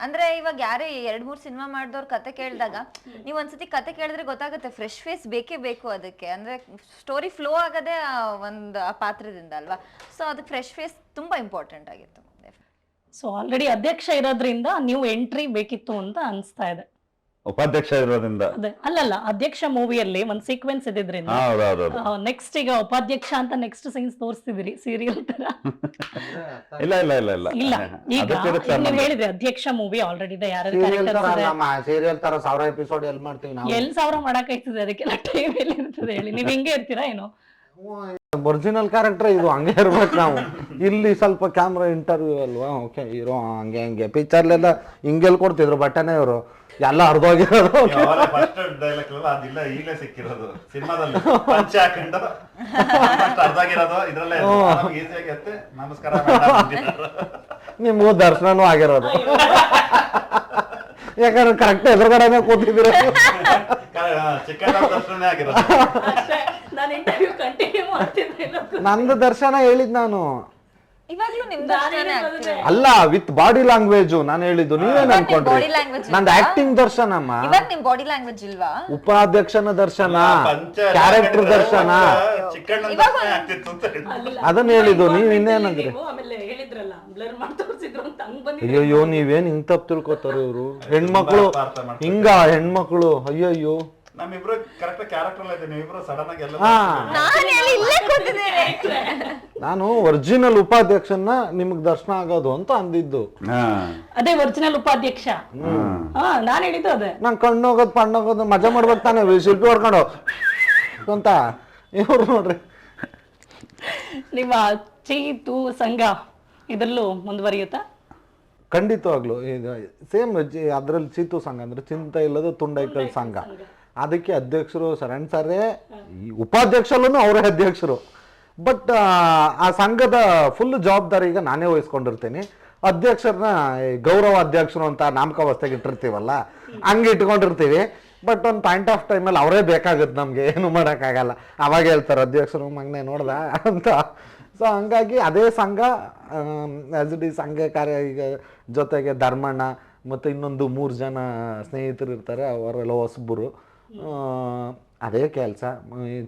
ಅಂದ್ರೆ ಇವಾಗ ಯಾರೇ ಎರಡ್ ಮೂರ್ ಸಿನಿಮಾ ಮಾಡಿದವ್ರ ಕತೆ ಕೇಳಿದಾಗ ನೀವ್ ಒಂದ್ಸತಿ ಕತೆ ಕೇಳಿದ್ರೆ ಗೊತ್ತಾಗುತ್ತೆ ಫ್ರೆಶ್ ಫೇಸ್ ಬೇಕೇ ಬೇಕು ಅದಕ್ಕೆ. ಅಂದ್ರೆ ಸ್ಟೋರಿ ಫ್ಲೋ ಆಗದೆ ಒಂದ್ ಆ ಪಾತ್ರದಿಂದ ಅಲ್ವಾ? ಸೊ ಅದಕ್ಕೆ ಫ್ರೆಶ್ ಫೇಸ್ ತುಂಬಾ ಇಂಪಾರ್ಟೆಂಟ್ ಆಗಿತ್ತು. ಸೊ ಆಲ್ರೆಡಿ ಅಧ್ಯಕ್ಷ ಇರೋದ್ರಿಂದ ನೀವು ಎಂಟ್ರಿ ಬೇಕಿತ್ತು ಅಂತ ಅನ್ಸ್ತಾ ಇದೆ. ಉಪಾಧ್ಯಕ್ಷ ಇರೋದ್ರಿಂದ? ಅದೇ ಅಲ್ಲಲ್ಲ ಅಧ್ಯಕ್ಷ ಮೂವಿಯಲ್ಲಿ ಒಂದ್ ಸೀಕ್ವೆನ್ಸ್ ಇದ್ದಿದ್ರಿಂದ. ಹೌದೌದು ನೆಕ್ಸ್ಟ್ ಈಗ ಉಪಾಧ್ಯಕ್ಷ ಅಂತ ನೆಕ್ಸ್ಟ್ ಸೀನ್ಸ್ ತೋರಿಸ್ತಿದ್ರಿ ಸೀರಿಯಲ್ ತರ? ಇಲ್ಲ ಇಲ್ಲ ಇಲ್ಲ ಇಲ್ಲ. ಇಲ್ಲ. ಈಗ ನೀವು. ಹೇಳಿದ್ರಿ ಅಧ್ಯಕ್ಷ ಮೂವಿ ಆಲ್ರೆಡಿ ಇದೆ ಯಾರು ಸೀರಿಯಲ್ ತರ ಕ್ಯಾರೆಕ್ಟರ್ಸ್ ಸೀರಿಯಲ್ ತರ ಸಾವಿರ ಎಪಿಸೋಡ್ ಎಲ್ಲಿ ಮಾಡ್ತೀವಿ ನಾವು? ಎಲ್ ಸಾವಿರ ಮಾಡಕ್ ಅದಕ್ಕೆಲ್ಲ ಟೈಮ್ ಎಲ್ಲಿ ಇರ್ತದೆ ಹೇಳಿ. ನೀವ್ ಹಿಂಗೆ ಇರ್ತೀರಾ ಏನೋ? ಒರಿಜಿನಲ್ ಕ್ಯಾರೆಕ್ಟರ್ ಇದು ಹಂಗೆ ಇರ್ಬೇಕು ನಾವು. ಇಲ್ಲಿ ಸ್ವಲ್ಪ ಕ್ಯಾಮ್ರಾ ಇಂಟರ್ವ್ಯೂ ಅಲ್ವಾ? ಓಕೆ ಹೀರೋ ಹಂಗೆ ಹಂಗೆ. ಪಿಕ್ಚರ್ಲೆಲ್ಲ ಹಿಂಗೆಲ್ಲಿ ಕೊಡ್ತಿದ್ರು ಬಟ್ಟೆನೇ ಇವರು. ಎಲ್ಲ ಹರಿದೋಗಿರೋದು ಫಸ್ಟ್ ಡೈಲಾಗ್ ಅಲ್ಲ ಅದಿಲ್ಲ ಈಗಲೇ ಸಿಕ್ಕಿರೋದು. ಸಿನಿಮಾದಲ್ಲಿ ಪಂಚೆ ಹಾಕೊಂಡು ಅರ್ಧಾಗಿರೋದು ಇದ್ರಲ್ಲೇ ಈಸಿಯಾಗಿ ಎತ್ತೆ ನಮಸ್ಕಾರ madam ಅಂತಿದ್ರು. ನಿಮ್ಗೂ ದರ್ಶನನೂ ಆಗಿರೋದು. ಯಾಕಂದ್ರೆ ಕರೆಕ್ಟ್ ಎದುರುಗಡೆ ಕೂತಿದ್ರು ಚಿಕ್ಕ ದರ್ಶನನೇ ಆಗಿರೋದು. ನಾನು ಇಂಟರ್ವ್ಯೂ ಕಂಟಿನ್ಯೂ ನಂದು ದರ್ಶನ ಹೇಳಿದ್ ನಾನು. ಇವಾಗ್ಲೂ ನಿಮ್ದು ಅಷ್ಟೇನೆ ಆಗ್ತಿದೆ. ಅಲ್ಲ ವಿತ್ ಬಾಡಿ ಲ್ಯಾಂಗ್ವೇಜ್ ನಾನು ಹೇಳಿದ್ದು ನೀವೇನ್ ಅನ್ಕೊಂಡ್ರಿ body language ನಂದು ಇಲ್ವಾ? ಆಕ್ಟಿಂಗ್ ದರ್ಶನಮ್ಮ ಇವಾಗ ನಿಮ್ ಬಾಡಿ ಲ್ಯಾಂಗ್ವೇಜ್ ಇಲ್ವಾ? ಉಪಾಧ್ಯಕ್ಷನ ದರ್ಶನ ಕ್ಯಾರೆಕ್ಟರ್ ದರ್ಶನ. ಚಿಕ್ಕಣ್ಣ ಇವಾಗ- ಆಗ್ತಿತ್ತು ಅಂತ ಹೇಳಿದ್ರು. ಅದನ್ನ ಹೇಳಿದ್ದು ನೀವ್ ಇನ್ನೇನಂದ್ರಿ ನೀವು ಆಮೇಲೆ ಹೇಳಿದ್ರಲ್ಲ ಬ್ಲರ್ ಮಾಡಿ ತೋರಿಸಿದ್ರು ಅಂತ ಹಂಗ್ ಬಂದಿದೆ. ಅಯ್ಯಯ್ಯೋ ನೀವೇನ್ ಹಿಂಗ್ ತಪ್ಪು ತಿಳ್ಕೊತಾರ ಇವ್ರು? ಹೆಣ್ಮಕ್ಳು ಅರ್ಥ. ಹಿಂಗ ಹೆಣ್ಮಕ್ಳು ಅಯ್ಯಯ್ಯೋ. ನಮ್ಮಿಬ್ರು ಕರೆಕ್ಟ್ ಕ್ಯಾರೆಕ್ಟರ್ ಅಲ್ಲಿ ಇದ್ದೀವಿ ಇಬ್ರು ಸಡನ್ ಆಗಿ ಎಲ್ಲ ಹಾ. ನಾನು ಎಲ್ಲಿ ಇಲ್ಲೇ ಕೂತಿದ್ದೀನಿ. ನಾನು ಒರಿಜಿನಲ್ ಉಪಾಧ್ಯಕ್ಷನ ನಿಮ್ಗೆ ದರ್ಶನ ಆಗೋದು ಅಂತ ಅಂದಿದ್ದು. ಅದೇ ಒರಿಜಿನಲ್ ಉಪಾಧ್ಯಕ್ಷ. ಹಾ ನಾನ್ ಹೇಳಿದ್ದು ಅದೇ. ನಂಗೆ ಕಣ್ಣೋಗೋದು ಪಣ್ಣೋಗೋದು ಮಜಾ ಮಾಡ್ಬೇಕು ತಾನೆ. ಶಿಲ್ಪಿ ಹೊಡ್ಕೊಂಡು. ಅಂತ. ಇವ್ರು ನೋಡ್ರಿ. ನಿಮ್ಮ ಚೀತು ಸಂಘ ಇದರಲ್ಲೂ ಮುಂದುವರಿಯುತ್ತಾ? ಖಂಡಿತವಾಗ್ಲು. ಈಗ ಸೇಮ್ ಅದ್ರಲ್ಲಿ ಚೀತು ಸಂಘ ಅಂದ್ರೆ ಚಿಂತೆ ಇಲ್ಲದ ತುಂಡೈಕಲ್ ಸಂಘ. ಅದಕ್ಕೆ ಅಧ್ಯಕ್ಷರು ಶರಣ್ ಸರೇ ಈ ಉಪಾಧ್ಯಕ್ಷರಲ್ಲೂ ಅವರೇ ಅಧ್ಯಕ್ಷರು. ಬಟ್ ಆ ಸಂಘದ ಫುಲ್ ಜವಾಬ್ದಾರಿ ಈಗ ನಾನೇ ವಹಿಸ್ಕೊಂಡಿರ್ತೀನಿ. ಅಧ್ಯಕ್ಷರನ್ನ ಗೌರವ ಅಧ್ಯಕ್ಷರು ಅಂತ ನಾಮಕಾವಸ್ಥೆಗೆ ಇಟ್ಟಿರ್ತೀವಲ್ಲ, ಹಂಗೆ ಇಟ್ಕೊಂಡಿರ್ತೀವಿ. ಬಟ್ ಒಂದು ಪಾಯಿಂಟ್ ಆಫ್ ಟೈಮಲ್ಲಿ ಅವರೇ ಬೇಕಾಗುತ್ತೆ ನಮಗೆ, ಏನು ಮಾಡೋಕ್ಕಾಗಲ್ಲ. ಅವಾಗ ಹೇಳ್ತಾರೆ, ಅಧ್ಯಕ್ಷರು ಮಗನೆ ನೋಡ್ದ? ಅಂತ. ಸೊ ಹಂಗಾಗಿ ಅದೇ ಸಂಘ ಆಸ್ ಇಟ್ ಈಸ್ ಸಂಘ ಕಾರ್ಯ ಈಗ ಜೊತೆಗೆ ಧರ್ಮಣ್ಣ, ಮತ್ತು ಇನ್ನೊಂದು ಮೂರು ಜನ ಸ್ನೇಹಿತರು ಇರ್ತಾರೆ, ಅವರೆಲ್ಲ ಹೊಸಬರು. ಅದೇ ಕೆಲಸ.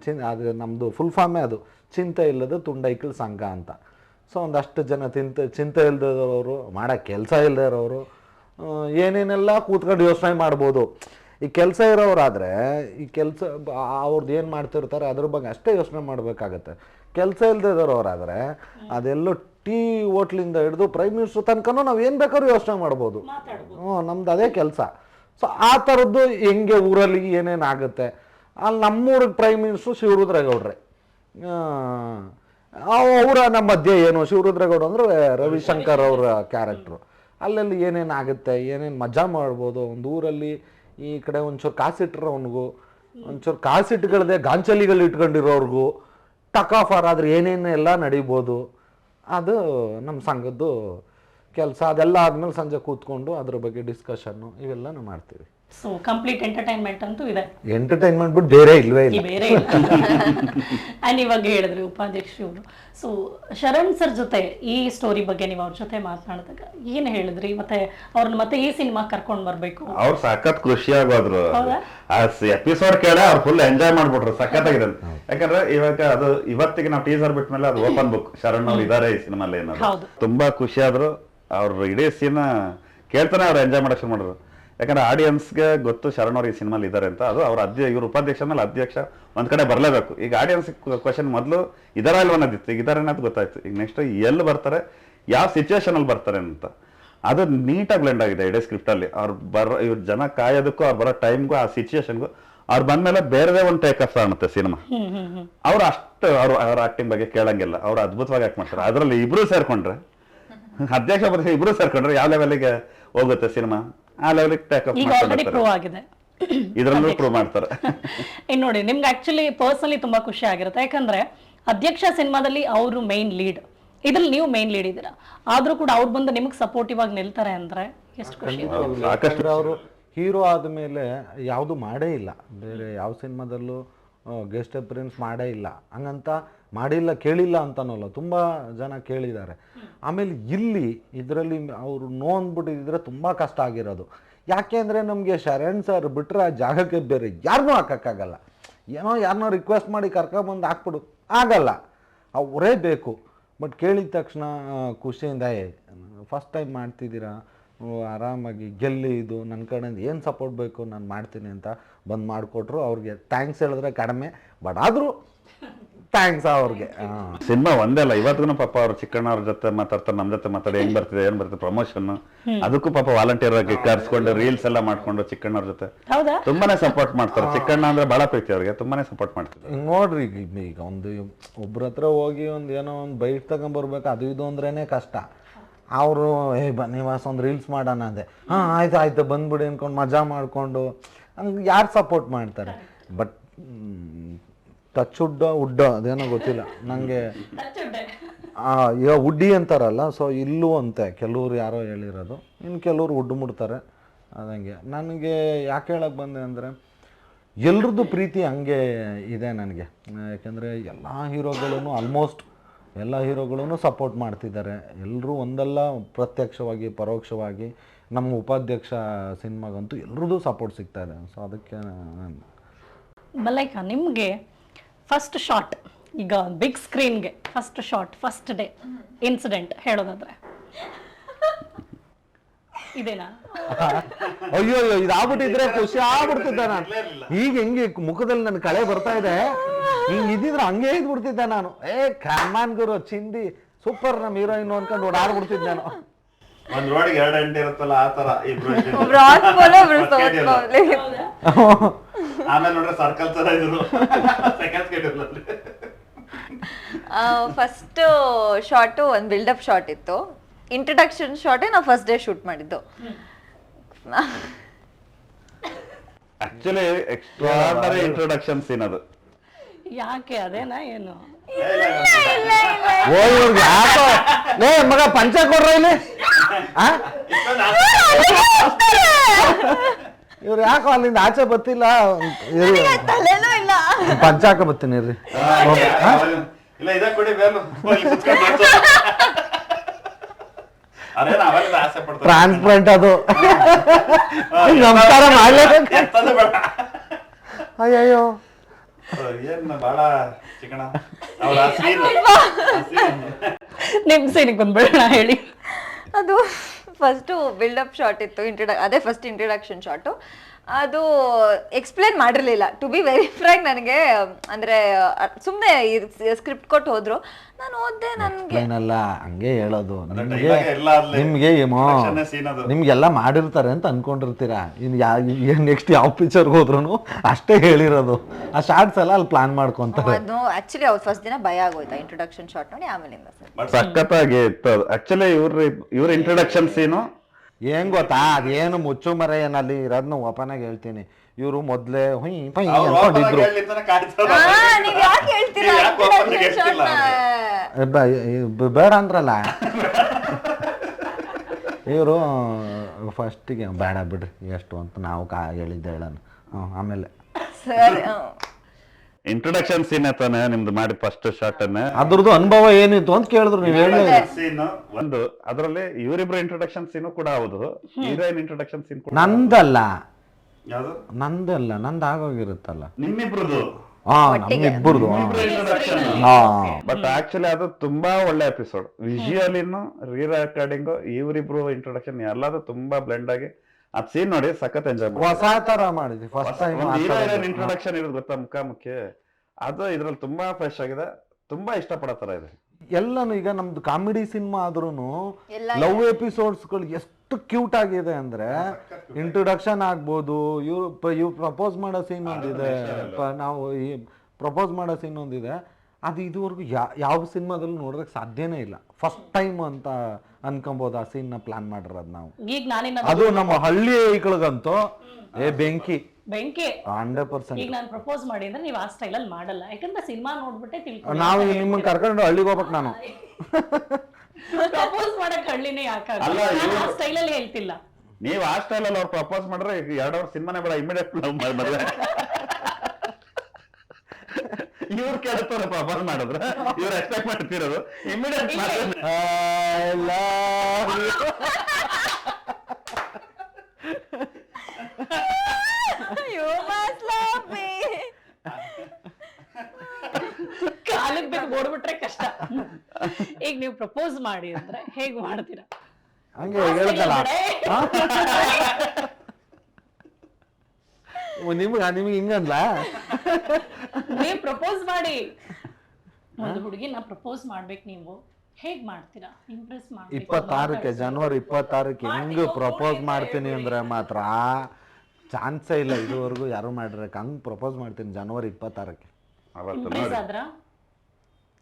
ಚಿನ್ ಅದು ನಮ್ಮದು ಫುಲ್ ಫಾರ್ಮೇ ಅದು. ಚಿಂತೆ ಇಲ್ಲದ ತುಂಡೈಕಲ್ ಸಂಘ ಅಂತ. ಸೊ ಒಂದಷ್ಟು ಜನ ತಿಂತ ಚಿಂತೆ ಇಲ್ಲದಿರೋರು ಮಾಡೋ ಕೆಲಸ ಇಲ್ಲದೆ ಇರೋರು ಏನೇನೆಲ್ಲ ಕೂತ್ಕೊಂಡು ಯೋಚನೆ ಮಾಡ್ಬೋದು. ಈ ಕೆಲಸ ಇರೋರಾದರೆ ಈ ಕೆಲಸ ಅವ್ರದ್ದು ಏನು ಮಾಡ್ತಿರ್ತಾರೆ ಅದ್ರ ಬಗ್ಗೆ ಅಷ್ಟೇ ಯೋಚನೆ ಮಾಡಬೇಕಾಗತ್ತೆ. ಕೆಲಸ ಇಲ್ಲದೆ ಇರೋರಾದರೆ ಅದೆಲ್ಲೋ ಟೀ ಹೋಟ್ಲಿಂದ ಹಿಡಿದು ಪ್ರೈಮ್ ಮಿನಿಸ್ಟರ್ ತನಕನೂ ನಾವು ಏನು ಬೇಕಾದ್ರೂ ಯೋಚನೆ ಮಾಡ್ಬೋದು. ಹ್ಞೂ ನಮ್ದು ಅದೇ ಕೆಲಸ. ಸೊ ಆ ಥರದ್ದು ಹೆಂಗೆ ಊರಲ್ಲಿ ಏನೇನು ಆಗುತ್ತೆ ಅಲ್ಲಿ ನಮ್ಮೂರಿಗೆ ಪ್ರೈಮ್ ಮಿನಿಸ್ಟ್ರು ಶಿವರುದ್ರೇಗೌಡ್ರೆ. ಅವರ ನಮ್ಮ ಮಧ್ಯೆ ಏನು? ಶಿವರುದ್ರೇಗೌಡ ಅಂದರೆ ರವಿಶಂಕರ್ ಅವರ ಕ್ಯಾರೆಕ್ಟ್ರು ಅಲ್ಲಲ್ಲಿ ಏನೇನು ಆಗುತ್ತೆ ಏನೇನು ಮಜಾ ಮಾಡ್ಬೋದು? ಒಂದು ಊರಲ್ಲಿ ಈ ಕಡೆ ಒಂಚೂರು ಕಾಸಿಟ್ರೆ ಅವನಿಗೂ ಒಂಚೂರು ಕಾಸಿಟ್ಗಳದೆ ಗಾಂಚಲಿಗಳು ಇಟ್ಕೊಂಡಿರೋರ್ಗೂ ಟಕ್ ಆಫ್ ಆದ್ರೆ ಏನೇನು ಎಲ್ಲ ನಡಿಬೋದು? ಅದು ನಮ್ಮ ಸಂಘದ್ದು ಕೆಲಸ ಅದೆಲ್ಲ ಆದ್ಮೇಲೆ ಸಂಜೆ ಕೂತ್ಕೊಂಡು ಅದ್ರ ಬಗ್ಗೆ ಡಿಸ್ಕಷನ್ನು ಇವೆಲ್ಲನೂ ಮಾಡ್ತೀವಿ. ಸೊ ಕಂಪ್ಲೀಟ್ ಎಂಟರ್ಟೈನ್ಮೆಂಟ್ ಅಂತೂ ಇದೆ. ಎಂಟರ್ಟೈನ್ಮೆಂಟ್ ಬಿಟ್ಟು ಬೇರೆ ಇಲ್ವೇ ಇಲ್ಲ. ಬೇರೆ ಇಲ್ಲ. ಅಂಡ್ ಇವಾಗ ಹೇಳಿದ್ರಿ ಉಪಾಧ್ಯಕ್ಷರು ಸೊ ಶರಣ್ ಸರ್ ಜೊತೆ ಈ ಸ್ಟೋರಿ ಬಗ್ಗೆ ನೀವು ಅವ್ರ ಜೊತೆ ಮಾತನಾಡಿದಾಗ ಏನು ಹೇಳಿದ್ರಿ? ಮತ್ತೆ ಅವ್ರನ್ನ ಮತ್ತೆ ಈ ಸಿನಿಮಾ ಕರ್ಕೊಂಡ್ ಬರ್ಬೇಕು. ಅವ್ರು ಸಖತ್ ಖುಷಿಯಾಗೋದ್ರು ಹೌದಾ? ಆ ಎಪಿಸೋಡ್ ಕೇಳ ಅವ್ರು ಫುಲ್ ಎಂಜಾಯ್ ಮಾಡ್ಬಿಟ್ರು ಸಖತ್ ಆಗಿದೆ ಯಾಕಂದ್ರೆ ಇವಾಗ ಅದು ಇವತ್ತಿಗೆ ನಾವು ಟೀಸರ್ ಬಿಟ್ಮೇಲೆ ಅದು ಓಪನ್ ಬುಕ್ ಶರಣ್ ಅವ್ರು ಇದಾರೆ ಈ ಸಿನಿಮಾ. ಏನಾದ್ರು ತುಂಬಾ ಖುಷಿ ಆದ್ರು. ಅವ್ರು ಇಡೀ ಸೀನ್ ಕೇಳ್ತಾನೆ ಅವ್ರು ಎಂಜಾಯ್ ಮಾಡಕ್ ಶುರು ಮಾಡಿದ್ರು. ಯಾಕಂದ್ರೆ ಆಡಿಯನ್ಸ್ಗೆ ಗೊತ್ತು ಶರಣ್ ಅವ್ರಿಗೆ ಈ ಸಿನಿಮಾಲಿ ಇದಾರೆ ಅಂತ. ಅದು ಅವ್ರ ಅಧ್ಯ ಇವ್ರ ಉಪಾಧ್ಯಕ್ಷ ಮೇಲೆ ಅಧ್ಯಕ್ಷ ಒಂದ್ ಕಡೆ ಬರಲೇಬೇಕು. ಈಗ ಆಡಿಯನ್ಸ್ ಕ್ವಶನ್ ಮೊದಲು ಇದರ ಅಲ್ವ ಅನ್ನೋದಿತ್ತು ಈಗ ಇದಾರೆ ಅನ್ನೋದು ಗೊತ್ತಾಯ್ತು. ಈಗ ನೆಕ್ಸ್ಟ್ ಎಲ್ಲಿ ಬರ್ತಾರೆ ಯಾವ ಸಿಚುವೇಶನ್ ಅಲ್ಲಿ ಬರ್ತಾರೆ ಅಂತ. ಅದು ನೀಟಾಗಿ ಬ್ಲೆಂಡ್ ಆಗಿದೆ ಇಡೀ ಸ್ಕ್ರಿಪ್ಟ್ ಅಲ್ಲಿ. ಅವ್ರು ಬರೋ ಇವ್ರ ಜನ ಕಾಯೋದಕ್ಕೂ ಅವ್ರು ಬರೋ ಟೈಮ್ಗೂ ಆ ಸಿಚುವೇಶನ್ಗೂ ಅವ್ರು ಬಂದ್ಮೇಲೆ ಬೇರೆದೇ ಒಂದು ಟೇಕ್ ಆಫ್ ಕಾಣುತ್ತೆ ಸಿನಿಮಾ ಅವ್ರು ಅಷ್ಟು ಅವ್ರು ಅವ್ರ ಆಕ್ಟಿಂಗ್ ಬಗ್ಗೆ ಕೇಳಂಗಿಲ್ಲ. ಅವ್ರು ಅದ್ಭುತವಾಗಿ ಆಕ್ಟ್ ಮಾಡ್ತಾರೆ. ಅದರಲ್ಲಿ ಇಬ್ರು ಸೇರ್ಕೊಂಡ್ರೆ ಅಧ್ಯಕ್ಷ ಬರ್ತೀವಿ ಇಬ್ರು ಸೇರ್ಕೊಂಡ್ರೆ. ಯಾವ ಲೆವೆಲ್ಗೆ ಹೋಗುತ್ತೆ ಸಿನಿಮಾ? ಆ ಲೆವೆಲ್ಗೆ ಟೇಕಪ್ ಆಫ್ ಈಗ ಆಲ್ರೆಡಿ ಪ್ರೂವ್ ಮಾಡ್ತಾರೆ ಆಗಿದೆ. ಇದ್ರಲ್ಲೂ ಪ್ರೂವ್ ಮಾಡ್ತಾರೆ. ಇನ್ನು ನೋಡಿ ನಿಮ್ಗೆ ಆಕ್ಚುಲಿ ಪರ್ಸನಲಿ ತುಂಬಾ ಖುಷಿ ಆಗಿರುತ್ತೆ. ಯಾಕಂದ್ರೆ ಅಧ್ಯಕ್ಷ ಸಿನಿಮಾದಲ್ಲಿ ಅವರು ಮೈನ್ ಲೀಡ್ ಇದ್ರಲ್ಲಿ ನೀವು ಮೈನ್ ಲೀಡ್ ಇದ್ದೀರಾ. ಆದ್ರೂ ಕೂಡ ಅವ್ರು ಬಂದು ನಿಮಗೆ ಸಪೋರ್ಟಿವ್ ಆಗಿ ನಿಲ್ತಾರೆ ಅಂದ್ರೆ ಎಷ್ಟು ಖುಷಿ. ಸಾಕಷ್ಟು ಅವರು ಹೀರೋ ಆದಮೇಲೆ ಯಾವುದು ಮಾಡೇ ಇಲ್ಲ. ಬೇರೆ ಯಾವ ಸಿನಿಮಾದಲ್ಲೂ ಗೆಸ್ಟ್ ಅಪಿಯರೆನ್ಸ್ ಮಾಡೇ ಇಲ್ಲ. ಹಂಗಂತ ಮಾಡಿಲ್ಲ, ಕೇಳಿಲ್ಲ ಅಂತನಲ್ಲ, ತುಂಬ ಜನ ಕೇಳಿದ್ದಾರೆ. ಆಮೇಲೆ ಇಲ್ಲಿ ಇದರಲ್ಲಿ ಅವರು ನೋ ಅಂದ್ಬಿಟ್ಟಿದ್ರೆ ತುಂಬ ಕಷ್ಟ ಆಗಿರೋದು. ಯಾಕೆ ಅಂದರೆ ನಮಗೆ ಶರಣ್ ಸರ್ ಬಿಟ್ಟರೆ ಆ ಜಾಗಕ್ಕೆ ಬೇರೆ ಯಾರನ್ನೂ ಹಾಕೋಕ್ಕಾಗಲ್ಲ. ಏನೋ ಯಾರನ್ನೋ ರಿಕ್ವೆಸ್ಟ್ ಮಾಡಿ ಕರ್ಕೊಂಬಂದು ಹಾಕ್ಬಿಡು. ಆಗಲ್ಲ. ಅವರೇ ಬೇಕು. ಬಟ್ ಕೇಳಿದ ತಕ್ಷಣ ಖುಷಿಯಿಂದ ಫಸ್ಟ್ ಟೈಮ್ ಮಾಡ್ತಿದ್ದೀರಾ? ಆರಾಮಾಗಿ ಗೆಲ್ಲಿ ಇದು ನನ್ನ ಕಡೆಯಿಂದ ಏನು ಸಪೋರ್ಟ್ ಬೇಕು ನಾನು ಮಾಡ್ತೀನಿ ಅಂತ ಬಂದು ಮಾಡಿಕೊಟ್ರು. ಅವ್ರಿಗೆ ಥ್ಯಾಂಕ್ಸ್ ಹೇಳಿದ್ರೆ ಕಡಿಮೆ ಬಟ್ ಆದರೂ ಥ್ಯಾಂಕ್ಸ್ ಅವ್ರಿಗೆ. ಸಿನಿಮಾ ಒಂದೇ ಅಲ್ಲ ಇವತ್ತಿಗೂ ಪಾಪ ಅವ್ರು ಚಿಕ್ಕಣ್ಣ ಅವ್ರ ಜೊತೆ ಮಾತಾಡ್ತಾರೆ ನಮ್ಮ ಜೊತೆ ಮಾತಾಡಿ ಹೆಂಗ್ ಬರ್ತಿದೆ ಏನ್ ಬರ್ತದೆ ಪ್ರಮೋಷನ್ ಅದಕ್ಕೂ ಪಾಪ ವಾಲಂಟಿಯರ್ ಆಗಿ ಕರ್ಸ್ಕೊಂಡು ರೀಲ್ಸ್ ಎಲ್ಲ ಮಾಡ್ಕೊಂಡು ಚಿಕ್ಕಣ್ಣ ಅವ್ರ ಜೊತೆ. ಹೌದಾ? ತುಂಬಾನೇ ಸಪೋರ್ಟ್ ಮಾಡ್ತಾರೆ. ಚಿಕ್ಕಣ್ಣ ಅಂದ್ರೆ ಬಹಳ ಪ್ರೀತಿ ಅವ್ರಿಗೆ ತುಂಬಾನೇ ಸಪೋರ್ಟ್ ಮಾಡ್ತಾರೆ ನೋಡ್ರಿ ಈಗ ಒಂದು ಒಬ್ರ ಹತ್ರ ಹೋಗಿ ಒಂದು ಏನೋ ಒಂದು ಬೈಟ್ ತಗೊಂಬರ್ಬೇಕು ಅದು ಇದು ಅಂದ್ರೇನೆ ಕಷ್ಟ. ಅವರು ಏ ಬನ್ನಿ ವಾಸ ಒಂದು ರೀಲ್ಸ್ ಮಾಡೋಣ ಅಂದೆ. ಹಾಂ ಆಯ್ತು ಆಯ್ತು ಬಂದ್ಬಿಡಿ ಅನ್ಕೊಂಡು ಮಜಾ ಮಾಡಿಕೊಂಡು. ಹಂಗೆ ಯಾರು ಸಪೋರ್ಟ್ ಮಾಡ್ತಾರೆ? ಬಟ್ ಟಚ್ ಉಡ್ಡೋ ಉಡ್ಡೋ ಅದೇನೋ ಗೊತ್ತಿಲ್ಲ. ನನಗೆ ಈಗ ಉಡ್ಡಿ. ಅಂತಾರಲ್ಲ ಸೊ ಇಲ್ಲೂ ಅಂತೆ. ಕೆಲವ್ರು ಯಾರೋ ಹೇಳಿರೋದು. ಇನ್ನು ಕೆಲವ್ರು ಉಡ್ಡು ಮುಡ್ತಾರೆ. ಅದಂಗೆ. ನನಗೆ ಯಾಕೆ ಹೇಳಕ್ಕೆ ಬಂದೆ ಅಂದರೆ ಎಲ್ರದ್ದು ಪ್ರೀತಿ ಹಂಗೆ ಇದೆ ನನಗೆ. ಯಾಕೆಂದರೆ ಎಲ್ಲ ಹೀರೋಗಳೂ ಆಲ್ಮೋಸ್ಟ್ ಎಲ್ಲ ಹೀರೋಗಳೂ ಸಪೋರ್ಟ್ ಮಾಡ್ತಿದ್ದಾರೆ. ಎಲ್ಲರೂ ಒಂದಲ್ಲ, ಪ್ರತ್ಯಕ್ಷವಾಗಿ, ಪರೋಕ್ಷವಾಗಿ ನಮ್ಮ ಉಪಾಧ್ಯಕ್ಷ ಸಿನಿಮಾಗಂತೂ ಎಲ್ರದ್ದು ಸಪೋರ್ಟ್ ಸಿಗ್ತಾ ಇದೆ. ಸೊ ಅದಕ್ಕೆ ಮಲೈಕ, ನಿಮಗೆ ಫಸ್ಟ್ ಶಾಟ್ ಈಗ big ಸ್ಕ್ರೀನ್ಗೆ first shot first day incident ಹೇಳೋದಾದ್ರೆ. ಇದೇನಾ? ಅಯ್ಯೋ ಅಯ್ಯೋ ಇದಾಗ್ಬಿಟ್ಟಿದ್ರೆ ಖುಷಿ ಆಗ್ಬಿಡ್ತಿದ್ದೆ ನಾನು. ಈಗ ಹೆಂಗೆ ಮುಖದಲ್ಲಿ ನನ್ನ ಕಳೆ ಬರ್ತಾ ಇದೆ. ಹಿಂಗ್ ಇದ್ದಿದ್ರೆ ಹಂಗೆ ಇದ್ಬಿಡ್ತಿದ್ದೆ ನಾನು. ಏ ಕಮಾನ್ ಗುರು ಚಿಂದಿ ಸೂಪರ್ ನಮ್ ಹೀರೋಯಿನ್ ಅನ್ಕೊಂಡು ಓಡಾಡ್ಬಿಡ್ತಿದ್ದೆ ನಾನು. ಒಂದ್ ರೋಡ್ಗೆ ಎರಡು ಎಂಡಿ ಇರುತ್ತಲ್ಲ ಆ ತರ ಇಬ್ರು. ಒಬ್ರು ಆನ್ ಒಬ್ರು ಆಮೇಲೆ ನೋಡ್ರೆ ಸರ್ಕಲ್ ತರ ಇದ್ರು. ಸೆಕೆಂಡ್ ಫಸ್ಟ್ ಶಾರ್ಟು ಒಂದು ಬಿಲ್ಡಪ್ ಶಾರ್ಟ್ ಇತ್ತು. ಇಂಟ್ರಡಕ್ಷನ್ ಶಾರ್ಟೇ ನಾವು ಫಸ್ಟ್ ಡೇ ಶೂಟ್ ಮಾಡಿದ್ದು. ಆಕ್ಚುಲಿ ಎಕ್ಸ್ಟ್ರಾಡನರಿ ಇಂಟ್ರೊಡಕ್ಷನ್ ಸೀನ್ ಅದು. ಯಾಕೆ? ಅದೇನಾ ಏನು? ಓ ಇವ್ರಿಗೆ ಯಾಕೋ? ಲೇ ಮಗ ಪಂಚ ಕೊಡ್ರ ಇಲ್ಲಿ? ಆ? ಇವ್ರು ಯಾಕೋ ಅಲ್ಲಿಂದ ಆಚೆ ಬರ್ತಿಲ್ಲ? ಪಂಚ ತಲೆನೂ ಇಲ್ಲ. ಪಂಚಾಕ ಬರ್ತೀನಿ ಇರ್ರಿ ಇಲ್ಲ ಇದ ಕೊಡಿ ಬೇಲು ಟ್ರಾನ್ಸ್ಪ್ಲಾಂಟ್ ಅದು. ನಮಸ್ಕಾರ ಮಾಡ್ಲೇಬೇಕು. ಅಯ್ಯಯ್ಯೋ. ಏನ್ ಬಹಳ ಚಿಕ್ಕಣ? ಅವ್ರ. ನಿಮ್ ಸೀನಿಗೆ ಬಂದ್ಬಿಡೋಣ ಹೇಳಿ. ಅದು ಫಸ್ಟು ಬಿಲ್ಡಪ್ ಶಾಟ್ ಇತ್ತು ಇಂಟ್ರಡ ಅದೇ ಫಸ್ಟ್ ಇಂಟ್ರಡಕ್ಷನ್ ಶಾರ್ಟು ಅದು ಎಕ್ಸ್ಪ್ಲೇನ್ ಮಾಡಿರಲಿಲ್ಲ. ಟು ಬಿ ವೆರಿ ಫ್ರ್ಯಾಂಕ್ ನನಗೆ ಅಂದರೆ ಸುಮ್ಮನೆ ಸ್ಕ್ರಿಪ್ಟ್ ಕೊಟ್ಟು ಹೋದ್ರು. ನಾನು ಓದ್ದೆ ನನಗೆ. ಏನಲ್ಲ ಹಂಗೆ ಹೇಳೋದು. ನಿಮಗೆ ನಿಮ್ಗೆ ನಿಮ್ಗೆಲ್ಲ ಮಾಡಿರ್ತಾರೆ ಅಂತ ಅನ್ಕೊಂಡಿರ್ತೀರಾ? ಇನ್ ಯಾ ನೆಕ್ಸ್ಟ್ ಯಾವ ಪಿಕ್ಚರ್ಗೆ ಹೋದ್ರು ಅಷ್ಟೇ ಹೇಳಿರೋದು. ಆ ಶಾರ್ಟ್ಸ್ ಎಲ್ಲ ಅಲ್ಲಿ ಪ್ಲಾನ್ ಮಾಡ್ಕೊಂತಾರೆ. ಅದು ಆ್ಯಕ್ಚುಲಿ ಅವ್ರು ಫಸ್ಟ್ ದಿನ ಭಯ ಆಗೋಯ್ತಾ ಇಂಟ್ರೊಡಕ್ಷನ್ ಶಾರ್ಟ್ ನೋಡಿ ಆಮೇಲೆ ಸರ್ ಸಖತ್ತಾಗಿ ಇತ್ತು ಆಕ್ಚುಲಿ ಇವ್ರ ಇವ್ರ ಇಂಟ್ರೊಡಕ್ಷನ್ ಸೀನು ಏನ್ ಗೊತ್ತಾ? ಅದೇನು ಮುಚ್ಚು ಮರೆ ಏನಲ್ಲಿ ಇರೋದ್ನ ಓಪನ್ ಆಗಿ ಹೇಳ್ತೀನಿ. ಇವರು ಮೊದ್ಲೇ ಹುಯ್ ಪೈ ಅನ್ಕೊಂಡಿದ್ರು. ಬೇಡ ಅಂದ್ರಲ್ಲ. ಇವರು ಫಸ್ಟಿಗೆ ಬೇಡ ಬಿಡ್ರಿ ಎಷ್ಟು ಅಂತ ನಾವು ಕಾ ಹೇಳಿದ್ದೆ ಹೇಳೋಣ. ಹ್ಞೂ ಆಮೇಲೆ. ಸರಿ. ಇಂಟ್ರೊಡಕ್ಷನ್ ಸೀನ್ ತಾನೆ ನಿಮ್ದು ಮಾಡಿ ಫಸ್ಟ್ ಶಾರ್ಟ್ ಅನ್ನ. ಅದ್ರದ್ದು ಅನುಭವ ಏನಿತ್ತು ಅಂತ ಕೇಳಿದ್ರು ನೀವು ಹೇಳಿ. ಸೀನ್ ಒಂದು ಅದರಲ್ಲಿ ಇವರಿಬ್ರು ಇಂಟ್ರೊಡಕ್ಷನ್ ಸೀನು ಕೂಡ ಹೌದು. ಹೀರೋಯಿನ್ ಇಂಟ್ರೊಡಕ್ಷನ್ ಸೀನ್ ಕೂಡ ನಂದಲ್ಲ. ಯಾವ್ದು? ನಂದಲ್ಲ ನಂದು ಆಗೋಗಿರುತ್ತಲ್ಲ. ನಿಮ್ಮಿಬ್ರದ್ದು? ಹಾ ನಮ್ಮಿಬ್ಬರದು. ಹಾ. ಬಟ್ ಆಕ್ಚುಲಿ ಅದು ತುಂಬಾ ಒಳ್ಳೆ ಎಪಿಸೋಡ್ ವಿಜುವಲಿನು ರೀ ರೆಕಾರ್ಡಿಂಗ್ ಇವರಿಬ್ರು ಇಂಟ್ರೊಡಕ್ಷನ್ ಎಲ್ಲಾದ್ರೂ ತುಂಬಾ ಬ್ಲೆಂಡ್ ಆಗಿ ಅದ್ ಸೀನ್ ನೋಡಿ ಸಖತ್ ಎಂಜಾಯ್ ಹೊಸ ತರ ಮಾಡಿದ್ವಿ ಫಸ್ಟ್ ಟೈಮ್ ಇಂಟ್ರೊಡಕ್ಷನ್ ಇರೋದು ಗೊತ್ತಾ ಮುಖಾಮುಖಿ ಅದು ಇದ್ರಲ್ಲಿ ತುಂಬಾ ಫ್ರೆಶ್ ಆಗಿದೆ ತುಂಬಾ ಇಷ್ಟಪಡೋ ತರ ಇದೆ. ಎಲ್ಲಾನು ಈಗ ನಮ್ದು ಕಾಮಿಡಿ ಸಿನಿಮಾ ಆದ್ರೂ ಲವ್ ಎಪಿಸೋಡ್ಸ್ಗಳು ಎಷ್ಟು ಕ್ಯೂಟ್ ಆಗಿದೆ ಅಂದ್ರೆ ಇಂಟ್ರೊಡಕ್ಷನ್ ಆಗ್ಬೋದು ಇವ್ರು ಪ- ಇವ್ರು ಪ್ರಪೋಸ್ ಮಾಡೋ ಸೀನ್ ಒಂದಿದೆ ನಾವು ಈ ಪ್ರಪೋಸ್ ಮಾಡೋ ಸೀನ್ ಒಂದಿದೆ. ಅದು ಇದುವರೆಗೂ ಯಾ ಯಾವ ಸಿನಿಮಾದಲ್ಲೂ ನೋಡೋದಕ್ಕೆ ಸಾಧ್ಯನೇ ಇಲ್ಲ. ಫಸ್ಟ್ ಟೈಮ್ ಅಂತ ಅನ್ಕೊಬೋದು ಆ ಸೀನ್ನ ಪ್ಲಾನ್ ಮಾಡಿರೋದು ನಾವು. ಈಗ ನಾನಿನ್ನ ಅದು ನಮ್ಮ ಹಳ್ಳಿ ಐಕಳಿಗಂತೂ ಏ ಬೆಂಕಿ. ಬೆಂಕಿ. Hundred percent. ಈಗ ನಾನು ಪ್ರಪೋಸ್ ಮಾಡಿ ಅಂದ್ರೆ ನೀವು ಆ ಸ್ಟೈಲಲ್ಲಿ ಮಾಡಲ್ಲ. ಯಾಕಂದ್ರೆ ಸಿನಿಮಾ ನೋಡ್ಬಿಟ್ಟೆ ತಿಳ್ಕೊಂಡು ನಾವು ನಿಮ್ಮನ್ನ ಕರ್ಕೊಂಡು ಹಳ್ಳಿಗೆ ಹೋಗ್ಬೇಕು ನಾನು. ಪ್ರಪೋಸ್ ಮಾಡಕ್ ಹಳ್ಳಿನೇ ಯಾಕ ಅಲ್ಲ, ನಾನು ಆ ಇವ್ರು- ಸ್ಟೈಲಲ್ಲಿ ಹೇಳ್ತಿಲ್ಲ. ನೀವು ಆ ಸ್ಟೈಲ್ ಅಲ್ಲಿ ಅವ್ರು ಪ್ರಪೋಸ್ ಮಾಡಿದ್ರೆ ಎರಡು ಅವ್ರ ಸಿನಿಮಾನೇ ಬೇಡ ಇಮಿಡಿಯೇಟ್ ಮದುವೆ. ಇವ್ರು ಕೇಳ್ತಾರಪ್ಪ ಪ್ರಪೋಸ್ ಮಾಡಿದ್ರ. ಇವ್ರು ಎಕ್ಸ್ಪೆಕ್ಟ್ ಮಾಡ್ತಿರೋದು. ಇಮಿಡಿಯೇಟ್. ಕಾಲಕ್ಕೆ ಬೇಕು ಓಡ್ಬಿಟ್ರೆ ಕಷ್ಟ. ಈಗ ನೀವು ಪ್ರಪೋಸ್ ಮಾಡಿ ಅಂದ್ರೆ ಹೇಗ್ ಮಾಡ್ತೀರಾ? ಹಂಗೆ ಹೇಳ್ದಲ್ಲ ನಿಮ್ಗೆ ನಿಮ್ಗೆ ಹಿಂಗಂದ್ಲ? ನೀವು ಪ್ರಪೋಸ್ ಮಾಡಿ. ಒಂದು ಹುಡುಗಿನ ಪ್ರಪೋಸ್ ಮಾಡ್ಬೇಕು ನೀವು. ಹೇಗ್ ಮಾಡ್ತೀರಾ? ಇಂಪ್ರೆಸ್ ಮಾಡ್ಬೇಕು ಇಪ್ಪತ್ತಾರಕ್ಕೆ ಜನವರಿ ಇಪ್ಪತ್ತಾರಕ್ಕೆ ಹೆಂಗ್ ಪ್ರಪೋಸ್ ಮಾಡ್ತೀನಿ ಅಂದ್ರೆ ಮಾತ್ರ ಚಾನ್ಸೇ ಇಲ್ಲ ಇದುವರೆಗೂ ಯಾರು ಮಾಡಿರಕ್ಕೆ ಹಂಗ್ ಪ್ರಪೋಸ್ ಮಾಡ್ತೀನಿ ಜನವರಿ ಇಪ್ಪತ್ತಾರಕ್ಕೆ. ಅವತ್ತು ಇಂಪ್ರೆಸ್ ನೋಡಿ. ಆದ್ರ?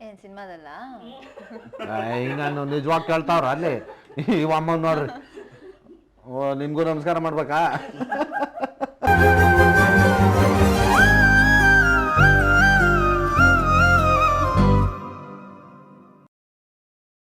ಏನ್ ಸಿನಿಮಾದಲ್ಲ? ಹಿಂಗ ನಿಜವಾಗಿ ಕೇಳ್ತಾವ್ರ ಅಲ್ಲಿ. ಈ ಅಮ್ಮ ನೋಡ್ರಿ. ಓ ನಿಮ್ಗೂ ನಮಸ್ಕಾರ ಮಾಡ್ಬೇಕಾ?